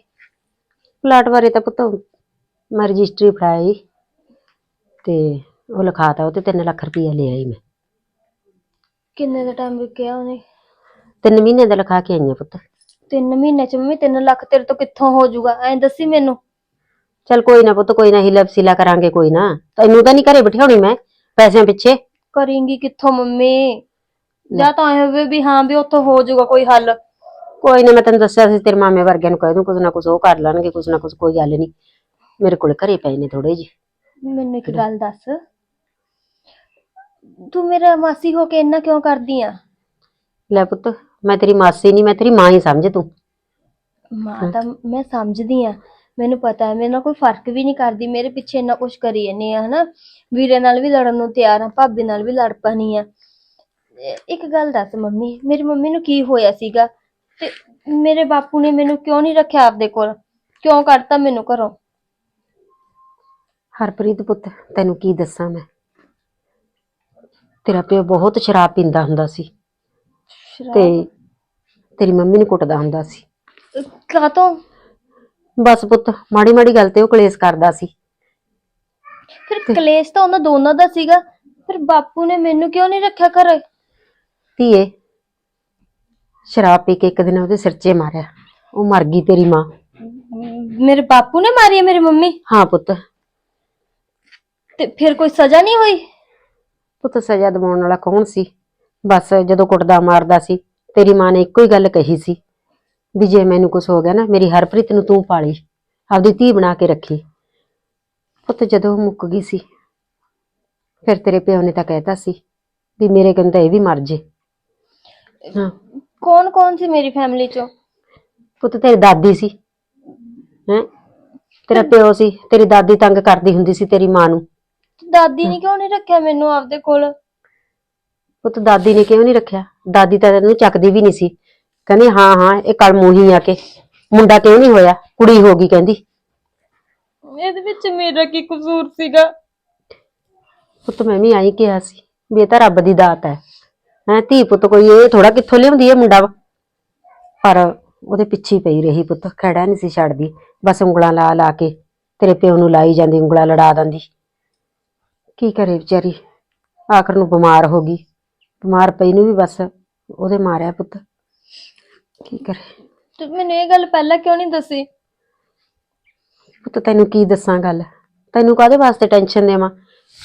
ਪਲਾਟ ਬਾਰੇ ਤਾਂ ਪੁੱਤ ਮੈਂ ਰਜਿਸਟਰੀ ਫੜਾਈ ਤੇ ਉਹ ਲਿਖਾਤਾ ਉਹ ਤੇ 3 ਲੱਖ ਰੁਪਈਆ ਲੈ ਆਈ ਮੈਂ। ਕਿੰਨੇ ਦਾ ਟਾਈਮ ਕਿਹਾ ਉਹਨੇ? ਤਿੰਨ ਮਹੀਨੇ ਦਾ ਲਿਖਾ ਕੇ ਆਈ ਆ ਪੁੱਤ। ਤਿੰਨ ਮਹੀਨੇ ਚ ਮੰਮੀ 3 ਲੱਖ ਤੇਰੇ ਤੋਂ ਕਿੱਥੋਂ ਹੋ ਜਾਊਗਾ? ਐਂ ਦੱਸੀ ਮੈਨੂੰ। ਚਲ ਕੋਈ ਨਾ ਪੁੱਤ ਕੋਈ ਨਾ ਹਿਲਾ ਵਸੀਲਾ ਕਰਾਂਗੇ ਕੋਈ ਨਾ। ਤੈਨੂੰ ਤਾਂ ਨਹੀਂ ਘਰੇ ਬਿਠਾਉਣੀ ਮੈਂ ਪੈਸਿਆਂ ਪਿੱਛੇ। ਕਰੇਂਗੀ ਕਿੱਥੋਂ ਮੰਮੀ? ਜਾਂ ਤਾਂ ਐ ਹੋਵੇ ਵੀ ਹਾਂ ਵੀ ਉੱਥੋਂ ਹੋ ਜਾਊਗਾ ਕੋਈ ਹੱਲ। ਕੋਈ ਨਾ ਮੈਂ ਤੈਨੂੰ ਦੱਸਿਆ ਸੀ ਤੇਰੇ ਮਾਮੇ ਵਰਗਿਆਂ ਨੂੰ ਕਹਿ ਦੂੰ ਕੁਝ ਨਾ ਕੁਝ ਉਹ ਕਰ ਲੈਣਗੇ ਕੁਝ ਨਾ ਕੁਝ ਕੋਈ ਗੱਲ ਨਹੀਂ। ਮੇਰੇ ਕੋਲ ਘਰੇ ਪਏ ਨੇ ਥੋੜੇ ਜਿਹੇ। ਮੈਨੂੰ ਇੱਕ ਗੱਲ ਦੱਸ। ਤੂੰ ਮੇਰਾ ਮਾਸੀ ਹੋ ਕੇ ਇੰਨਾ ਕਿਉਂ ਕਰਦੀ ਆ? ਲੈ ਪੁੱਤ ਮੈਂ ਤੇਰੀ ਮਾਸੀ ਨਹੀਂ ਮੈਂ ਤੇਰੀ ਮਾਂ ਹੀ ਸਮਝ ਤੂੰ। ਮਾਂ ਤਾਂ ਮੈਂ ਸਮਝਦੀ ਆ। ਮੈਨੂੰ ਪਤਾ ਹੈ ਮੇਰੇ ਨਾਲ ਕੋਈ ਫ਼ਰਕ ਵੀ ਨਹੀਂ ਕਰਦੀ ਮੇਰੇ ਪਿੱਛੇ ਇੰਨਾ ਕੁਝ ਕਰੀ ਜਾਂਦੀ ਆ ਹਨਾ। ਵੀਰੇ ਨਾਲ ਵੀ ਲੜਨ ਨੂੰ ਤਿਆਰ ਆ ਭਾਬੀ ਨਾਲ ਵੀ ਲੜ ਪੈਣੀ ਆ। ਇਹ- ਇੱਕ ਗੱਲ ਦੱਸ ਮੰਮੀ ਮੇਰੀ ਮੰਮੀ ਨੂੰ ਕੀ ਹੋਇਆ ਸੀਗਾ? ਤੇ ਮੇਰੇ ਬਾਪੂ ਨੇ ਮੈਨੂੰ ਕਿਉਂ ਨਹੀਂ ਰੱਖਿਆ ਆਪਦੇ ਕੋਲ? ਕਿਉਂ ਕੱਢਤਾ ਮੈਨੂੰ ਘਰੋਂ? ਹਰਪ੍ਰੀਤ ਪੁੱਤ ਤੈਨੂੰ ਕੀ ਦੱਸਾਂ ਮੈਂ? ਤੇਰਾ ਪਿਓ ਬਹੁਤ ਸ਼ਰਾਬ ਪੀਂਦਾ ਹੁੰਦਾ ਸੀ। ਤੇ ਤੇਰੀ ਮੰਮੀ ਨੂੰ ਕੁੱਟਦਾ ਹੁੰਦਾ ਸੀ। ਕਾਤੋਂ ਬਸ ਪੁੱਤ ਮਾੜੀ ਮਾੜੀ ਗੱਲ ਤੇ ਉਹ ਕਲੇਸ਼ ਕਰਦਾ ਸੀ। ਫਿਰ ਕਲੇਸ਼ ਤਾਂ ਉਹਨਾਂ ਦੋਨਾਂ ਦਾ ਸੀਗਾ ਫਿਰ ਬਾਪੂ ਨੇ ਮੈਨੂੰ ਕਿਉਂ ਨਹੀਂ ਰੱਖਿਆ ਘਰੇ? ਧੀਏ ਸ਼ਰਾਬ ਪੀ ਕੇ ਇੱਕ ਦਿਨ ਉਹਦੇ ਸਿਰ 'ਚ ਮਾਰਿਆ। ਉਹ ਮਰ ਗਈ ਤੇਰੀ ਮਾਂ। ਮੇਰੇ ਬਾਪੂ ਨੇ ਮਾਰੀ ਹੈ ਮੇਰੀ ਮੰਮੀ? ਹਾਂ ਪੁੱਤ। ਤੇ ਫਿਰ ਕੋਈ ਸਜ਼ਾ ਨਹੀਂ ਹੋਈ? ਪੁੱਤ ਸਜ਼ਾ ਦਿਵਾਉਣ ਵਾਲਾ ਕੌਣ ਸੀ? ਬਸ ਜਦੋਂ ਕੁੱਟਦਾ ਮਾਰਦਾ ਸੀ ਤੇਰੀ ਮਾਂ ਨੇ ਇੱਕੋ ਹੀ ਗੱਲ ਕਹੀ ਸੀ। ਵੀ ਜੇ ਮੈਨੂੰ ਕੁਝ ਹੋ ਗਿਆ ਨਾ ਮੇਰੀ ਹਰਪ੍ਰੀਤ ਨੂੰ ਤੂੰ ਪਾਲੀ ਆਪਦੀ ਧੀ ਬਣਾ ਕੇ ਰੱਖੀ। ਪੁੱਤ ਜਦੋਂ ਮੁੱਕ ਗਈ ਸੀ ਫਿਰ ਤੇਰੇ ਪਿਓ ਨੇ ਤਾਂ ਕਹਿਤਾ ਸੀ ਵੀ ਮੇਰੇ ਕੰਨ ਤਾਂ ਇਹ ਵੀ ਮਰ ਜੇ। ਹਾਂ। ਕੌਣ ਕੌਣ ਸੀ ਮੇਰੀ ਫੈਮਿਲੀ ਚੋਂ? ਪੁੱਤ ਤੇਰੀ ਦਾਦੀ ਸੀ। ਹੈ? ਤੇਰਾ ਪਿਓ ਸੀ ਤੇਰੀ ਦਾਦੀ ਤੰਗ ਕਰਦੀ ਹੁੰਦੀ ਸੀ ਤੇਰੀ ਮਾਂ ਨੂੰ। ਦਾਦੀ ਨੇ ਕਿਉਂ ਨਹੀਂ ਰੱਖਿਆ ਮੈਨੂੰ ਆਪਦੇ ਕੋਲ? ਪੁੱਤ ਦਾਦੀ ਨੇ ਕਿਉਂ ਨਹੀਂ ਰੱਖਿਆ? ਦਾਦੀ ਤਾਂ ਤੈਨੂੰ ਚੱਕਦੀ ਵੀ ਨਹੀਂ ਸੀ। ਕਹਿੰਦੀ ਹਾਂ ਹਾਂ ਇਹ ਕਲ ਮੂੰਹੀ ਆ ਕੇ। ਮੁੰਡਾ ਕਿਉਂ ਨਹੀਂ ਹੋਇਆ? ਕੁੜੀ ਹੋ ਗਈ ਕਹਿੰਦੀ। ਇਹਦੇ ਵਿੱਚ ਮੇਰਾ ਕੀ ਕਸੂਰ ਸੀਗਾ? ਪੁੱਤ ਮੈਂ ਵੀ ਆਈ ਕਿਹਾ ਸੀ ਵੀ ਇਹ ਤਾਂ ਰੱਬ ਦੀ ਦਾਤ ਹੈ। ਹੈ ਧੀ ਪੁੱਤ ਕੋਈ ਇਹ ਥੋੜਾ ਕਿੱਥੋਂ ਲਿਆਉਂਦੀ ਹੈ ਮੁੰਡਾ ਵਾ? ਪਰ ਉਹਦੇ ਪਿੱਛੇ ਹੀ ਪਈ ਰਹੀ ਪੁੱਤ ਖੜਾ ਨਹੀਂ ਸੀ ਛੱਡਦੀ। ਬਸ ਉਂਗਲਾਂ ਲਾ ਲਾ ਕੇ ਤੇਰੇ ਪਿਓ ਨੂੰ ਲਾਈ ਜਾਂਦੀ ਉਂਗਲਾਂ ਲੜਾ ਦਿੰਦੀ। ਕੀ ਕਰੇ ਵਿਚਾਰੀ? ਆਖਰ ਨੂੰ ਬਿਮਾਰ ਹੋ ਗਈ। ਬਿਮਾਰ ਪਈ ਨੂੰ ਵੀ ਬਸ ਉਹਦੇ ਮਾਰਿਆ ਪੁੱਤ। ਕੀ ਕਰੇ? ਤੇ ਮੈਨੂੰ ਇਹ ਗੱਲ ਪਹਿਲਾਂ ਕਿਉਂ ਨਹੀਂ ਦੱਸੀ? ਪੁੱਤ ਤੈਨੂੰ ਕੀ ਦੱਸਾਂ ਗੱਲ? ਤੈਨੂੰ ਕਾਹਦੇ ਵਾਸਤੇ ਟੈਨਸ਼ਨ ਦੇਵਾਂ?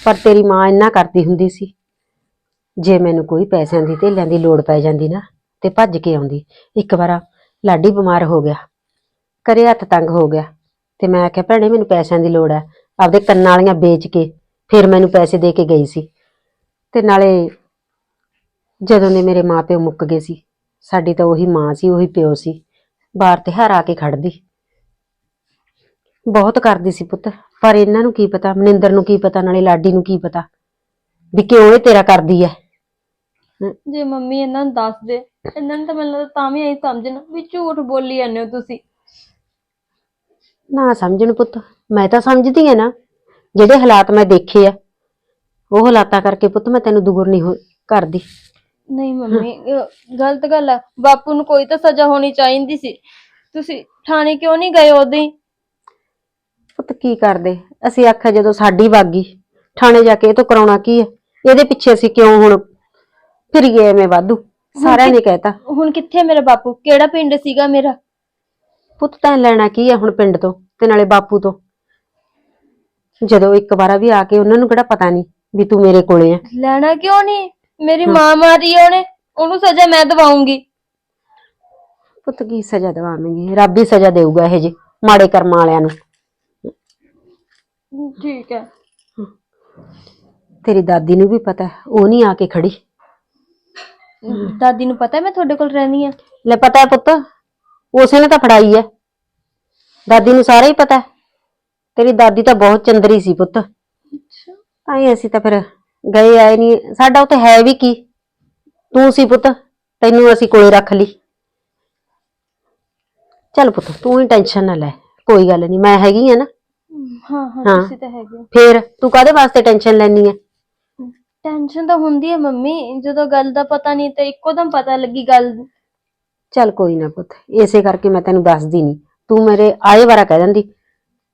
ਪਰ ਤੇਰੀ ਮਾਂ ਇੰਨਾ ਕਰਦੀ ਹੁੰਦੀ ਸੀ। ਜੇ ਮੈਨੂੰ ਕੋਈ ਪੈਸਿਆਂ ਦੀ ਧੇਲਿਆਂ ਦੀ ਲੋੜ ਪੈ ਜਾਂਦੀ ਨਾ ਤੇ ਭੱਜ ਕੇ ਆਉਂਦੀ। ਇੱਕ ਵਾਰ ਲਾਡੀ ਬਿਮਾਰ ਹੋ ਗਿਆ। ਕਰੇ ਹੱਥ ਤੰਗ ਹੋ ਗਿਆ। ਤੇ ਮੈਂ ਆਖਿਆ ਭੈਣੇ ਮੈਨੂੰ ਪੈਸਿਆਂ ਦੀ ਲੋੜ ਹੈ। ਆਪਦੇ ਕੰਨਾਂ ਵਾਲੀਆਂ ਵੇਚ ਕੇ ਫਿਰ ਮੈਨੂੰ ਪੈਸੇ ਦੇ ਕੇ ਗਈ ਸੀ। ਤੇ ਨਾਲੇ ਜਦੋਂ ਦੇ ਮੇਰੇ ਮਾਪਿਓ ਮੁੱਕ ਗਏ ਸੀ ਸਾਡੀ ਤਾਂ ਉਹੀ ਮਾਂ ਸੀ ਉਹੀ ਪਿਓ ਸੀ। ਬਾਹਰ ਤੇ ਹਰ ਆ ਕੇ ਖੜਦੀ। ਬਹੁਤ ਕਰਦੀ ਸੀ ਪੁੱਤ। ਪਰ ਇਹਨਾਂ ਨੂੰ ਕੀ ਪਤਾ ਮਨਿੰਦਰ ਨੂੰ ਕੀ ਪਤਾ ਨਾਲੇ ਲਾਡੀ ਨੂੰ ਕੀ ਪਤਾ ਵੀ ਕਿਉਂ ਇਹ ਤੇਰਾ ਕਰਦੀ ਐ। ਜੇ ਮੰਮੀ ਇਹਨਾਂ ਨੂੰ ਦੱਸ ਦੇ ਇਹਨਾਂ ਨੂੰ ਤਾਂ ਮੈਨੂੰ ਲੱਗਦਾ ਤਾਂ ਵੀ ਐਂ ਸਮਝਣ ਵੀ ਝੂਠ ਬੋਲੀ ਜਾਂਦੇ ਹੋ ਤੁਸੀਂ। ਨਾ ਸਮਝਣ ਪੁੱਤ ਮੈਂ ਤਾਂ ਸਮਝਦੀ ਐ ਨਾ ਜਿਹੜੇ ਹਾਲਾਤ ਮੈਂ ਦੇਖੇ ਆ ਉਹ ਹਾਲਾਤਾਂ ਕਰਕੇ ਪੁੱਤ ਮੈਂ ਤੈਨੂੰ ਦੂਰ ਨਹੀਂ ਕਰਦੀ। ਨਹੀਂ ਮੰਮੀ ਗਲਤ ਗੱਲ ਆ। ਬਾਪੂ ਨੂੰ ਕੋਈ ਤਾਂ ਸਜ਼ਾ ਹੋਣੀ ਚਾਹੀਦੀ ਸੀ। ਤੁਸੀਂ ਥਾਣੇ ਕਿਉਂ ਨਹੀਂ ਗਏ ਉਦੋਂ ਹੀ? ਪੁੱਤ ਕੀ ਕਰਦੇ? ਅਸੀਂ ਆਖਿਆ ਜਦੋਂ ਸਾਡੀ ਵਾਗੀ ਥਾਣੇ ਜਾ ਕੇ ਇਹ ਤੋਂ ਕਰਾਉਣਾ ਕੀ ਐ ਇਹਦੇ ਪਿੱਛੇ ਅਸੀਂ ਕਿਉਂ ਹੁਣ ਫਿਰ ਗਏ ਐਵੇਂ ਵਾਧੂ? ਸਾਰਿਆਂ ਨੇ ਕਹਿਤਾ। ਹੁਣ ਕਿੱਥੇ ਆ ਮੇਰਾ ਬਾਪੂ? ਕਿਹੜਾ ਪਿੰਡ ਸੀਗਾ ਮੇਰਾ? ਪੁੱਤ ਤਾਂ ਲੈਣਾ ਕੀ ਐ ਹੁਣ ਪਿੰਡ ਤੋਂ ਤੇ ਨਾਲੇ ਬਾਪੂ ਤੋਂ? ਜਦੋਂ ਇੱਕ ਵਾਰਾ ਵੀ ਆ ਕੇ ਉਹਨਾਂ ਨੂੰ ਕਿਹੜਾ ਪਤਾ ਨਹੀਂ ਵੀ ਤੂੰ ਮੇਰੇ ਕੋਲੇ ਐ ਲੈਣਾ ਕਿਉਂ ਨਹੀਂ? ਮੇਰੀ ਮਾਂ ਮਾਰੀ ਆ ਉਹਨੇ ਉਹਨੂੰ ਸਜ਼ਾ ਮੈਂ ਦਵਾਉਂਗੀ। ਪੁੱਤ ਕੀ ਸਜ਼ਾ ਦਵਾਵੇਂਗੀ? ਰੱਬ ਹੀ ਸਜ਼ਾ ਦੇਊਗਾ ਇਹ ਜੇ ਮਾੜੇ ਕਰਮਾਂ ਵਾਲਿਆਂ ਨੂੰ। ਠੀਕ ਹੈ। ਤੇਰੀ ਦਾਦੀ ਨੂੰ ਵੀ ਪਤਾ ਹੈ, ਉਹ ਨਹੀਂ ਆ ਕੇ ਖੜੀ। ਦਾਦੀ ਨੂੰ ਪਤਾ ਮੈਂ ਤੁਹਾਡੇ ਕੋਲ ਰਹਿੰਦੀ ਆ? ਲੈ ਪਤਾ ਹੈ ਪੁੱਤ ਉਸੇ ਨੇ ਤਾਂ ਫੜਾਈ ਹੈ। ਦਾਦੀ ਨੂੰ ਸਾਰਾ ਹੀ ਪਤਾ ਹੈ। ਤੇਰੀ ਦਾਦੀ ਤਾਂ ਬਹੁਤ ਚੰਦਰੀ ਸੀ ਪੁੱਤ। ਤਾਂ ਹੀ ਅਸੀਂ ਤਾਂ ਫਿਰ ਗਏ ਆਏ ਨਹੀਂ ਸਾਡਾ ਉੱਥੇ ਹੈ ਵੀ ਕੀ? ਤੂੰ ਸੀ ਪੁੱਤ ਤੈਨੂੰ ਅਸੀਂ ਕੋਲੇ ਰੱਖ ਲਈ। ਚੱਲ ਪੁੱਤ ਤੂੰ ਹੀ ਟੈਨਸ਼ਨ ਨਾ ਲੈ ਕੋਈ ਗੱਲ ਨਹੀਂ ਮੈਂ ਹੈਗੀ ਆ ਨਾ। ਹਾਂ ਹਾਂ ਹਾਂ। ਤੁਸੀਂ ਤਾਂ ਹੈਗੇ ਹੋ। ਫੇਰ ਤੂੰ ਕਾਹਦੇ ਵਾਸਤੇ ਟੈਨਸ਼ਨ ਲੈਣੀ ਹੈ ਟੈਨਸ਼ਨ ਤਾਂ ਹੁੰਦੀ ਹੈ ਮੰਮੀ ਜਦੋਂ ਗੱਲ ਦਾ ਪਤਾ ਨਹੀਂ ਤੇ ਇੱਕੋ ਦਮ ਪਤਾ ਲੱਗੀ ਗੱਲ। ਚੱਲ ਕੋਈ ਨਾ ਪੁੱਤ ਇਸੇ ਕਰਕੇ ਮੈਂ ਤੈਨੂੰ ਦੱਸਦੀ ਨਹੀਂ ਤੂੰ ਮੇਰੇ ਆਏ ਵਾਰਾ ਕਹਿ ਦਿੰਦੀ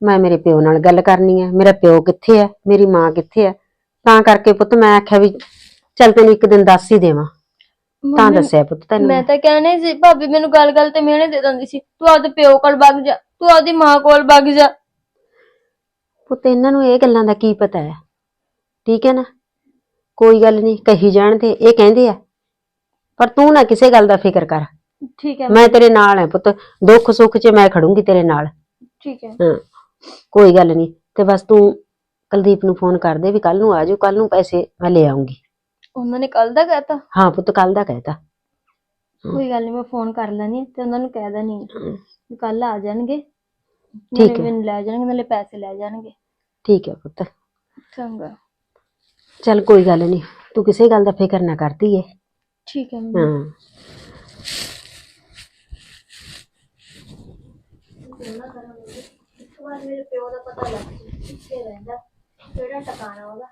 ਮੈਂ ਮੇਰੇ ਪਿਓ ਨਾਲ ਗੱਲ ਕਰਨੀ ਹੈ ਮੇਰਾ ਪਿਓ ਕਿੱਥੇ ਹੈ ਮੇਰੀ ਮਾਂ ਕਿੱਥੇ ਹੈ ਤਾਂ ਕਰਕੇ ਪੁੱਤ ਮੈਂ ਆਖਿਆ ਵੀ ਚੱਲ ਤੈਨੂੰ ਇੱਕ ਦਿਨ ਦੱਸ ਹੀ ਦੇਵਾਂ। ਤਾਂ ਮੰਮੀ, ਦੱਸਿਆ ਪੁੱਤ ਤੈਨੂੰ ਮੈਂ ਤਾਂ ਕਹਿਣਾ ਹੀ ਸੀ ਭਾਬੀ ਮੈਨੂੰ ਗੱਲ ਗੱਲ ਤੇ ਮਿਹਣੇ ਦੇ ਦਿੰਦੀ ਸੀ ਤੂੰ ਆਪਦੇ ਪਿਓ ਕੋਲ ਵਗ ਜਾ ਤੂੰ ਆਪਦੀ ਮਾਂ ਕੋਲ ਵਗ ਜਾ। ਪੁੱਤ ਇਹਨਾਂ ਨੂੰ ਇਹ ਗੱਲਾਂ ਦਾ ਕੀ ਪਤਾ ਹੈ? ਠੀਕ ਹੈ ਨਾ? ਕੋਈ ਗੱਲ ਨਹੀਂ ਕਹੀ ਜਾਣ ਤੇ ਇਹ ਕਹਿੰਦੇ ਆ। ਪਰ ਤੂੰ ਨਾ ਕਿਸੇ ਗੱਲ ਦਾ ਫਿਕਰ ਕਰ। ਠੀਕ ਹੈ ਮੈਂ ਤੇਰੇ ਨਾਲ ਹਾਂ ਪੁੱਤ ਦੁੱਖ ਸੁੱਖ 'ਚ ਮੈਂ ਖੜੂੰਗੀ ਤੇਰੇ ਨਾਲ। ਠੀਕ ਹੈ। ਹਾਂ ਕੋਈ ਗੱਲ ਨਹੀਂ ਤੇ ਬਸ ਤੂੰ ਕੁਲਦੀਪ ਨੂੰ ਫੋਨ ਕਰ ਦੇ ਵੀ ਕੱਲ ਨੂੰ ਆ ਜਾਓ ਕੱਲ ਨੂੰ ਪੈਸੇ ਮੈਂ ਲੈ ਆਉਂਗੀ। ਉਹਨਾਂ ਨੇ ਕੱਲ ਦਾ ਕਹਿਤਾ? ਹਾਂ ਪੁੱਤ ਕੱਲ ਦਾ ਕਹਿਤਾ। ਕੋਈ ਗੱਲ ਨਹੀਂ ਮੈਂ ਫੋਨ ਕਰ ਲੈਣੀ ਤੇ ਉਹਨਾਂ ਨੂੰ ਕਹਿ ਦੇਣੀ ਵੀ ਕੱਲ ਆ ਜਾਣਗੇ। ਠੀਕ ਨਾਲੇ ਹੈ। ਮੈਨੂੰ ਲੈ ਜਾਣਗੇ ਨਾਲੇ ਪੈਸੇ ਲੈ ਜਾਣਗੇ। ਠੀਕ ਹੈ ਪੁੱਤ। ਚੰਗਾ। ਚੱਲ ਕੋਈ ਗੱਲ ਨਹੀਂ ਤੂੰ ਕਿਸੇ ਗੱਲ ਦਾ ਫਿਕਰ ਨਾ ਕਰਦੀ ਏ। ਠੀਕ ਹੈ ਮੰਮੀ। ਹਾਂ। ਇੱਕ ਵਾਰ ਮੇਰੇ ਪਿਓ ਦਾ ਪਤਾ ਲੱਗ ਜੇ ਕਿੱਥੇ ਰਹਿੰਦਾ। ਕਿਹੜਾ ਟਿਕਾਣਾ ਉਹਦਾ?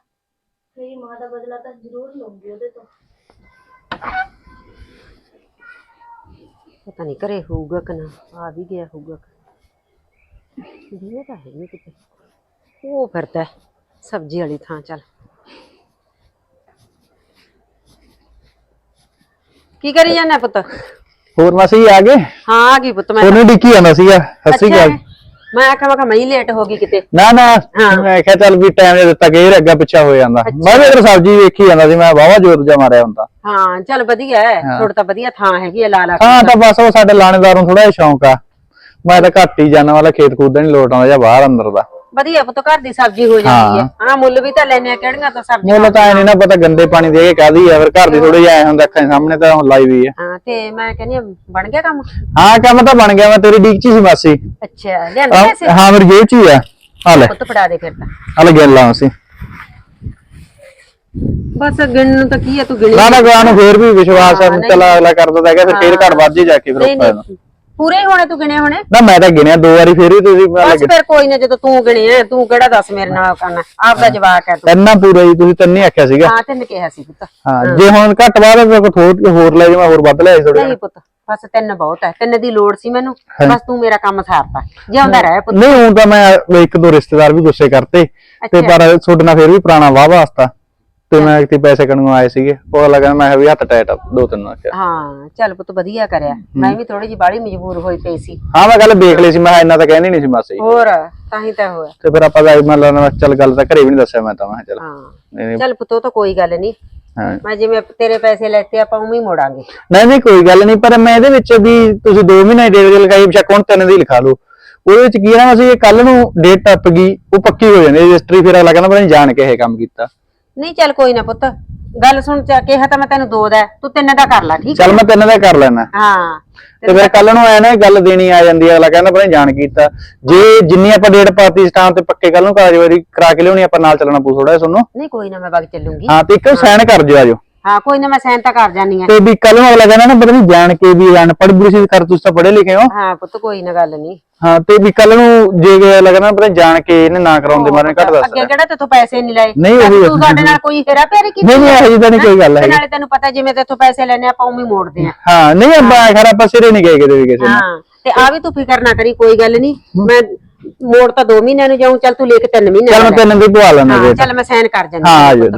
ਮੇਰੀ ਮਾਂ ਦਾ ਬਦਲਾ ਤਾਂ ਜ਼ਰੂਰ ਲਊਂਗੀ ਉਹਦੇ ਤੋਂ। ਪਤਾ ਨਹੀਂ ਘਰੇ ਹੋਊਗਾ ਕਿ ਨਾ ਆ ਵੀ ਗਿਆ ਹੋਊਗਾ ਇਹ ਤਾਂ ਹੈ ਨਹੀਂ ਕਿਤੇ। ਉਹ ਫਿਰਦਾ ਹੈ, ਸਬਜ਼ੀ ਵਾਲੀ ਥਾਂ ਚੱਲ। ਕੀ ਕਰੀ ਜਾਂਦਾ ਪੁੱਤ? ਹੋਰ ਮਾਸੀ ਆ ਗਏ? ਹਾਂ ਆ ਗਈ ਪੁੱਤ ਮੈਂ ਤੁਹਾਨੂੰ ਡਿੱਕੀ ਜਾਂਦਾ ਸੀਗਾ। ਸਤਿ ਸ਼੍ਰੀ ਅੱਛਾ। ਅਕਾਲ। ਮੈਂ ਆਖਿਆ ਮੈਂ ਕਿਹਾ ਮੈਂ ਹੀ ਲੇਟ ਹੋ ਗਈ ਕਿਤੇ। ਨਾ ਨਾ ਮੈਂ ਕਿਹਾ ਚੱਲ ਵੀ ਟਾਈਮ ਦਿੱਤਾ ਕਿ ਇਹ ਅੱਗਾ ਪਿੱਛਾ ਹੋ ਜਾਂਦਾ। ਮੈਂ ਵੀ ਇਧਰ ਸਬਜ਼ੀ ਵੇਖੀ ਜਾਂਦਾ ਸੀ ਮੈਂ ਵਾਵਾ ਜੋਤ ਜਾ ਮਾਰਿਆ ਹੁੰਦਾ। ਹਾਂ ਚੱਲ ਵਧੀਆ ਹੈ। ਥੋੜਾ ਤਾਂ ਵਧੀਆ ਥਾਂ ਹੈਗੀ ਆ ਲਾ ਲਾ ਹਾਂ ਤਾਂ ਬਸ ਉਹ ਸਾਡੇ ਲਾਣੇਦਾਰ ਨੂੰ ਥੋੜਾ ਜਿਹਾ ਸ਼ੌਂਕ ਆ। ਮੈਂ ਤਾਂ ਘੱਟ ਹੀ ਜਾਣਾ ਵਾਲਾ ਖੇਤ ਖੂਦ ਦਾ ਨਹੀਂ ਲੋਟ ਆਉਂਦਾ ਜਾਂ ਬਾਹਰ ਅੰਦਰ ਦਾ। ਵਧੀਆ ਪੁੱਤ ਘਰ ਦੀ ਸਬਜ਼ੀ ਹੋ ਜਾਂਦੀ ਹੈ। ਹਾਂ। ਮੁੱਲ ਵੀ ਤਾਂ ਲੈਨੇ ਆ ਕਿਹੜੀਆਂ ਤਾਂ ਸਬਜ਼ੀ ਮੁੱਲ ਤਾਂ ਐ ਨਹੀਂ ਨਾ ਪਤਾ ਗੰਦੇ ਪਾਣੀ ਦੇ ਕੇ ਕਾਦੀ ਆ ਫਿਰ ਘਰ ਦੀ ਥੋੜੀ ਜਿਹਾ ਐ ਹੁੰਦਾ ਅੱਖਾਂ ਦੇ ਸਾਹਮਣੇ ਤਾਂ ਹੁਣ ਲਾਈ ਵੀ ਆ ਹਾਂ ਤੇ ਮੈਂ ਕਹਿੰਦੀ ਹਾਂ, ਬਣ ਗਿਆ ਕੰਮ? ਹਾਂ ਕੰਮ ਤਾਂ ਬਣ ਗਿਆ ਮੈਂ ਤੇਰੀ ਡੀਕ ਚ ਹੀ ਸੀ ਮਾਸੀ। ਅੱਛਾ ਲਿਆਂਦੇ ਪੈਸੇ? ਹਾਂ ਮੇਰੀ ਜੇਬ ਚ ਹੀ ਆ। ਆ ਲੈ। ਪੁੱਤ ਫੜਾ ਦੇ ਫਿਰ ਤਾਂ। ਆ ਲੈ ਗਿਆ ਲਾਂ ਸੀ ਬਸ ਗਿਣਨ ਨੂੰ ਤਾਂ ਕੀ ਹੈ ਤੂੰ ਗਿਣੀ ਨਾ ਨਾ ਗਾਂ ਨੂੰ ਫੇਰ ਵੀ ਵਿਸ਼ਵਾਸ ਆ ਚਲਾ ਅਗਲਾ ਕਰਦਾ ਤਾਂ ਹੈਗਾ ਫਿਰ ਫੇਰ ਘੜ ਵੱਜ ਹੀ ਜਾ ਕੇ ਫਿਰ ਉੱਪਰ ਪੂਰੇ ਹੀ ਹੋਣੇ ਤੂੰ ਗਿਣੇ ਹੋਣੇ? ਨਾ ਮੈਂ ਤਾਂ ਗਿਣਿਆ ਦੋ ਵਾਰੀ ਫੇਰ ਵੀ ਤੁਸੀਂ ਮੈਂ ਬਸ ਫਿਰ ਕੋਈ ਨਾ ਜਦੋਂ ਤੂੰ ਗਿਣੇ ਆ ਤੂੰ ਕਿਹੜਾ ਦੱਸ ਮੇਰੇ ਨਾਲ ਕਰਨਾ? ਆਪਦਾ ਜਵਾਕ ਹੈ ਤੂੰ। ਤਿੰਨਾਂ ਪੂਰੇ ਜੀ ਤੁਸੀਂ ਤਿੰਨ ਹੀ ਆਖਿਆ ਸੀਗਾ। ਹਾਂ ਤੈਨੂੰ ਕਿਹਾ ਸੀ ਪੁੱਤ। ਹਾਂ ਜੇ ਹੁਣ ਘੱਟ ਬਾਅਦ ਫਿਰ ਕੋਈ ਥੋੜ ਹੋਰ ਲੈ ਜਾ ਮੈਂ ਹੋਰ ਵੱਧ ਲਿਆ ਥੋੜੇ ਨਹੀਂ ਪੁੱਤ ਬਸ ਤਿੰਨ ਬਹੁਤ ਹੈ। ਤਿੰਨ ਦੀ ਲੋੜ ਸੀ ਮੈਨੂੰ। ਬਸ ਤੂੰ ਮੇਰਾ ਕੰਮ ਸਾਰਤਾ। ਜਿਉਂਦਾ ਰਹਿ ਪੁੱਤ। ਨਹੀਂ ਹੁਣ ਤਾਂ ਮੈਂ ਇੱਕ ਦੋ ਰਿਸ਼ਤੇਦਾਰ ਵੀ ਗੁੱਸੇ ਕਰਤੇ। ਤੇ ਪਰ ਤੁਹਾਡੇ ਨਾਲ ਫੇਰ ਵੀ ਪੁਰਾਣਾ ਵਾਹ ਵਾਸਤਾ। ਤੇ ਮੈਂ ਕਿਤੇ ਪੈਸੇ ਕਣੂ ਆਏ ਸੀਗੇ ਉਹ ਅਗਲਾ ਕਹਿੰਦਾ ਮੈਂ ਕਿਹਾ ਵੀ ਹੱਥ ਟੈਟ ਆ, ਦੋ ਤਿੰਨ ਆਖਿਆ। ਹਾਂ ਚੱਲ ਪੁੱਤ ਵਧੀਆ ਕਰਿਆ। ਮੈਂ ਵੀ ਥੋੜੀ ਜਿਹੀ ਬਾਹਲੀ ਮਜਬੂਰ ਹੋਈ ਪਈ ਸੀ। ਹਾਂ ਮੈਂ ਗੱਲ ਦੇਖ ਲਈ ਸੀ ਮੈਂ ਕਿਹਾ ਇੰਨਾ ਤਾਂ ਕਹਿੰਦੀ ਨਹੀਂ ਸੀ ਮਾਸੀ। ਹੋਰ ਤਾਂ ਹੀ ਤਾਂ ਹੋਇਆ। ਤੇ ਫਿਰ ਆਪਾਂ ਗਾਈ ਮੰਨ ਲਾ ਚੱਲ ਗੱਲ ਤਾਂ ਘਰੇ ਵੀ ਨਹੀਂ ਦੱਸਿਆ ਮੈਂ ਤਾਂ ਮੈਂ ਕਿਹਾ ਚੱਲ। ਹਾਂ। ਨਹੀਂ ਨਹੀਂ। ਚੱਲ ਪੁੱਤ ਉਹ ਤਾਂ ਕੋਈ ਗੱਲ ਨਹੀਂ। ਹਾਂ। ਮੈਂ ਜਿਵੇਂ ਤੇਰੇ ਪੈਸੇ ਲੈਤੇ ਆਪਾਂ ਉਵੇਂ ਹੀ ਮੋੜਾਂਗੇ। ਨਹੀਂ ਨਹੀਂ ਕੋਈ ਗੱਲ ਨਹੀਂ ਪਰ ਮੈਂ ਇਹਦੇ ਵਿੱਚ ਵੀ ਤੁਸੀਂ 2 ਮਹੀਨੇ ਡੇਟ ਦੀ ਲਗਾਈ ਬਸ਼ੱਕ ਹੁਣ ਤਿੰਨ ਦੀ ਲਿਖਾ ਲਓ। ਉਹਦੇ ਵਿੱਚ ਕੀ ਹੈ ਨਾ ਅਸੀਂ ਕੱਲ ਨੂੰ ਡੇਟ ਟੱਪ ਗਈ ਉਹ ਪੱਕੀ ਹੋ ਜਾਂਦੀ ਰਜਿਸਟਰੀ ਫਿਰ ਅਗਲਾ ਕਹਿੰਦਾ ਪਤਾ ਨਹੀਂ ਜਾਣ ਕੇ ਇਹ ਕੰਮ ਕੀਤਾ। ਨਹੀਂ ਚੱਲ ਕੋਈ ਨਾ ਪੁੱਤ ਗੱਲ ਸੁਣ ਚਾ ਕਿਹਾ ਤਾਂ ਮੈਂ ਤੈਨੂੰ ਦੋ ਦਾ ਤੂੰ ਤਿੰਨ ਦਾ ਕਰ ਲੈ ਠੀਕ ਚੱਲ ਮੈਂ ਤਿੰਨ ਦਾ ਕਰ ਲੈਣਾ ਹਾਂ। ਤੇ ਫਿਰ ਕੱਲ ਨੂੰ ਆਇਆ ਨਾ ਇਹ ਗੱਲ ਦੇਣੀ ਆ ਜਾਂਦੀ ਹੈ ਅਗਲਾ ਕਹਿੰਦਾ ਨਹੀਂ ਜਾਣ ਕੀਤਾ। ਜੇ ਜਿੰਨੀ ਆਪਾਂ ਡੇਟ ਪਾਤੀ ਸਟਾਮ ਤੇ ਪੱਕੇ ਕੱਲ ਨੂੰ ਕਾਰਜਵਾਰੀ ਕਰਾ ਕੇ ਲਿਆਉਣੀ ਆਪਾਂ ਨਾਲ ਚੱਲਣਾ ਪਊ ਥੋੜਾ ਤੁਹਾਨੂੰ ਨਹੀਂ ਕੋਈ ਨਾ ਮੈਂ ਵਗ ਚੱਲੂੰਗੀ। ਹਾਂ ਤੇ ਇੱਕ ਸਾਈਨ ਕਰ ਦਿਓ ਆਜੋ ਹਾਂ ਕੋਈ ਨਾ ਮੈਂ ਸਾਈਨ ਤਾਂ ਕਰ ਜਾਨੀ ਆ ਤੇ ਵੀ ਕੱਲ ਨੂੰ ਅਗਲਾ ਕਹਿੰਦਾ ਨਾ ਪਤਾ ਨਹੀਂ ਜਾਣ ਕੇ ਵੀ ਅਨਪੜ੍ਹ ਬੁਰੀ ਸੀ ਕਰ ਤੁਸੀਂ ਤਾਂ ਪੜ੍ਹੇ ਲਿਖੇ ਹੋ। ਹਾਂ ਪੁੱਤ ਕੋਈ ਨਾ ਗੱਲ ਨਹੀਂ ਹਾਂ ਤੇ ਵੀ ਕੱਲ ਨੂੰ ਜੇ ਅਗਲਾ ਕਹਿੰਦਾ ਪਤਾ ਨੀ ਜਾਣ ਕੇ ਇਹਨੇ ਨਾ ਕਰਾਉਂਦੇ ਮਾਰੇ ਘੱਟ ਦੱਸ। ਅੱਗੇ ਕਿਹੜਾ ਤੇਥੋਂ ਪੈਸੇ ਨਹੀਂ ਲਏ? ਨਹੀਂ, ਉਹੀ ਤੂੰ ਸਾਡੇ ਨਾਲ ਕੋਈ ਹੇਰਾ ਫੇਰੀ ਕੀਤੀ ਨਹੀਂ ਨਹੀਂ ਇਹੋ ਜਿਹੀ ਤਾਂ ਨਹੀਂ ਕੋਈ ਗੱਲ ਤੇ ਹੈਗੀ। ਨਾਲੇ ਤੈਨੂੰ ਪਤਾ ਜਿਵੇਂ ਤੇਥੋਂ ਪੈਸੇ ਲੈਣੇ ਆਪਾਂ ਉਵੇਂ ਹੀ ਮੋੜਦੇ ਆ ਹਾਂ ਨਹੀਂ ਆਪਾਂ ਖਰਾ ਆਪਾਂ ਸਿਰੇ ਨਹੀਂ ਗਏ ਕਿਤੇ ਵੀ ਕਿਸੇ ਨੂੰ ਹਾਂ ਤੇ ਆ ਵੀ ਤੂੰ ਫਿਕਰ ਨਾ ਕਰੀ ਕੋਈ ਗੱਲ ਨਹੀਂ ਮੈਂ ਮੋੜ ਤਾਂ 2 ਮਹੀਨਿਆਂ ਨੂੰ ਜਾਊਂ ਚੱਲ ਤੂੰ ਲੈ ਕੇ 3 ਮਹੀਨੇ ਚੱਲ ਮੈਂ ਤਿੰਨ ਦੀ ਪਵਾ ਲੈਣਾ ਹਾਂ ਚੱਲ ਮੈਂ ਸਾਈਨ ਕਰ ਜਾਂਦੀ ਹਾਂ ਆਜੋ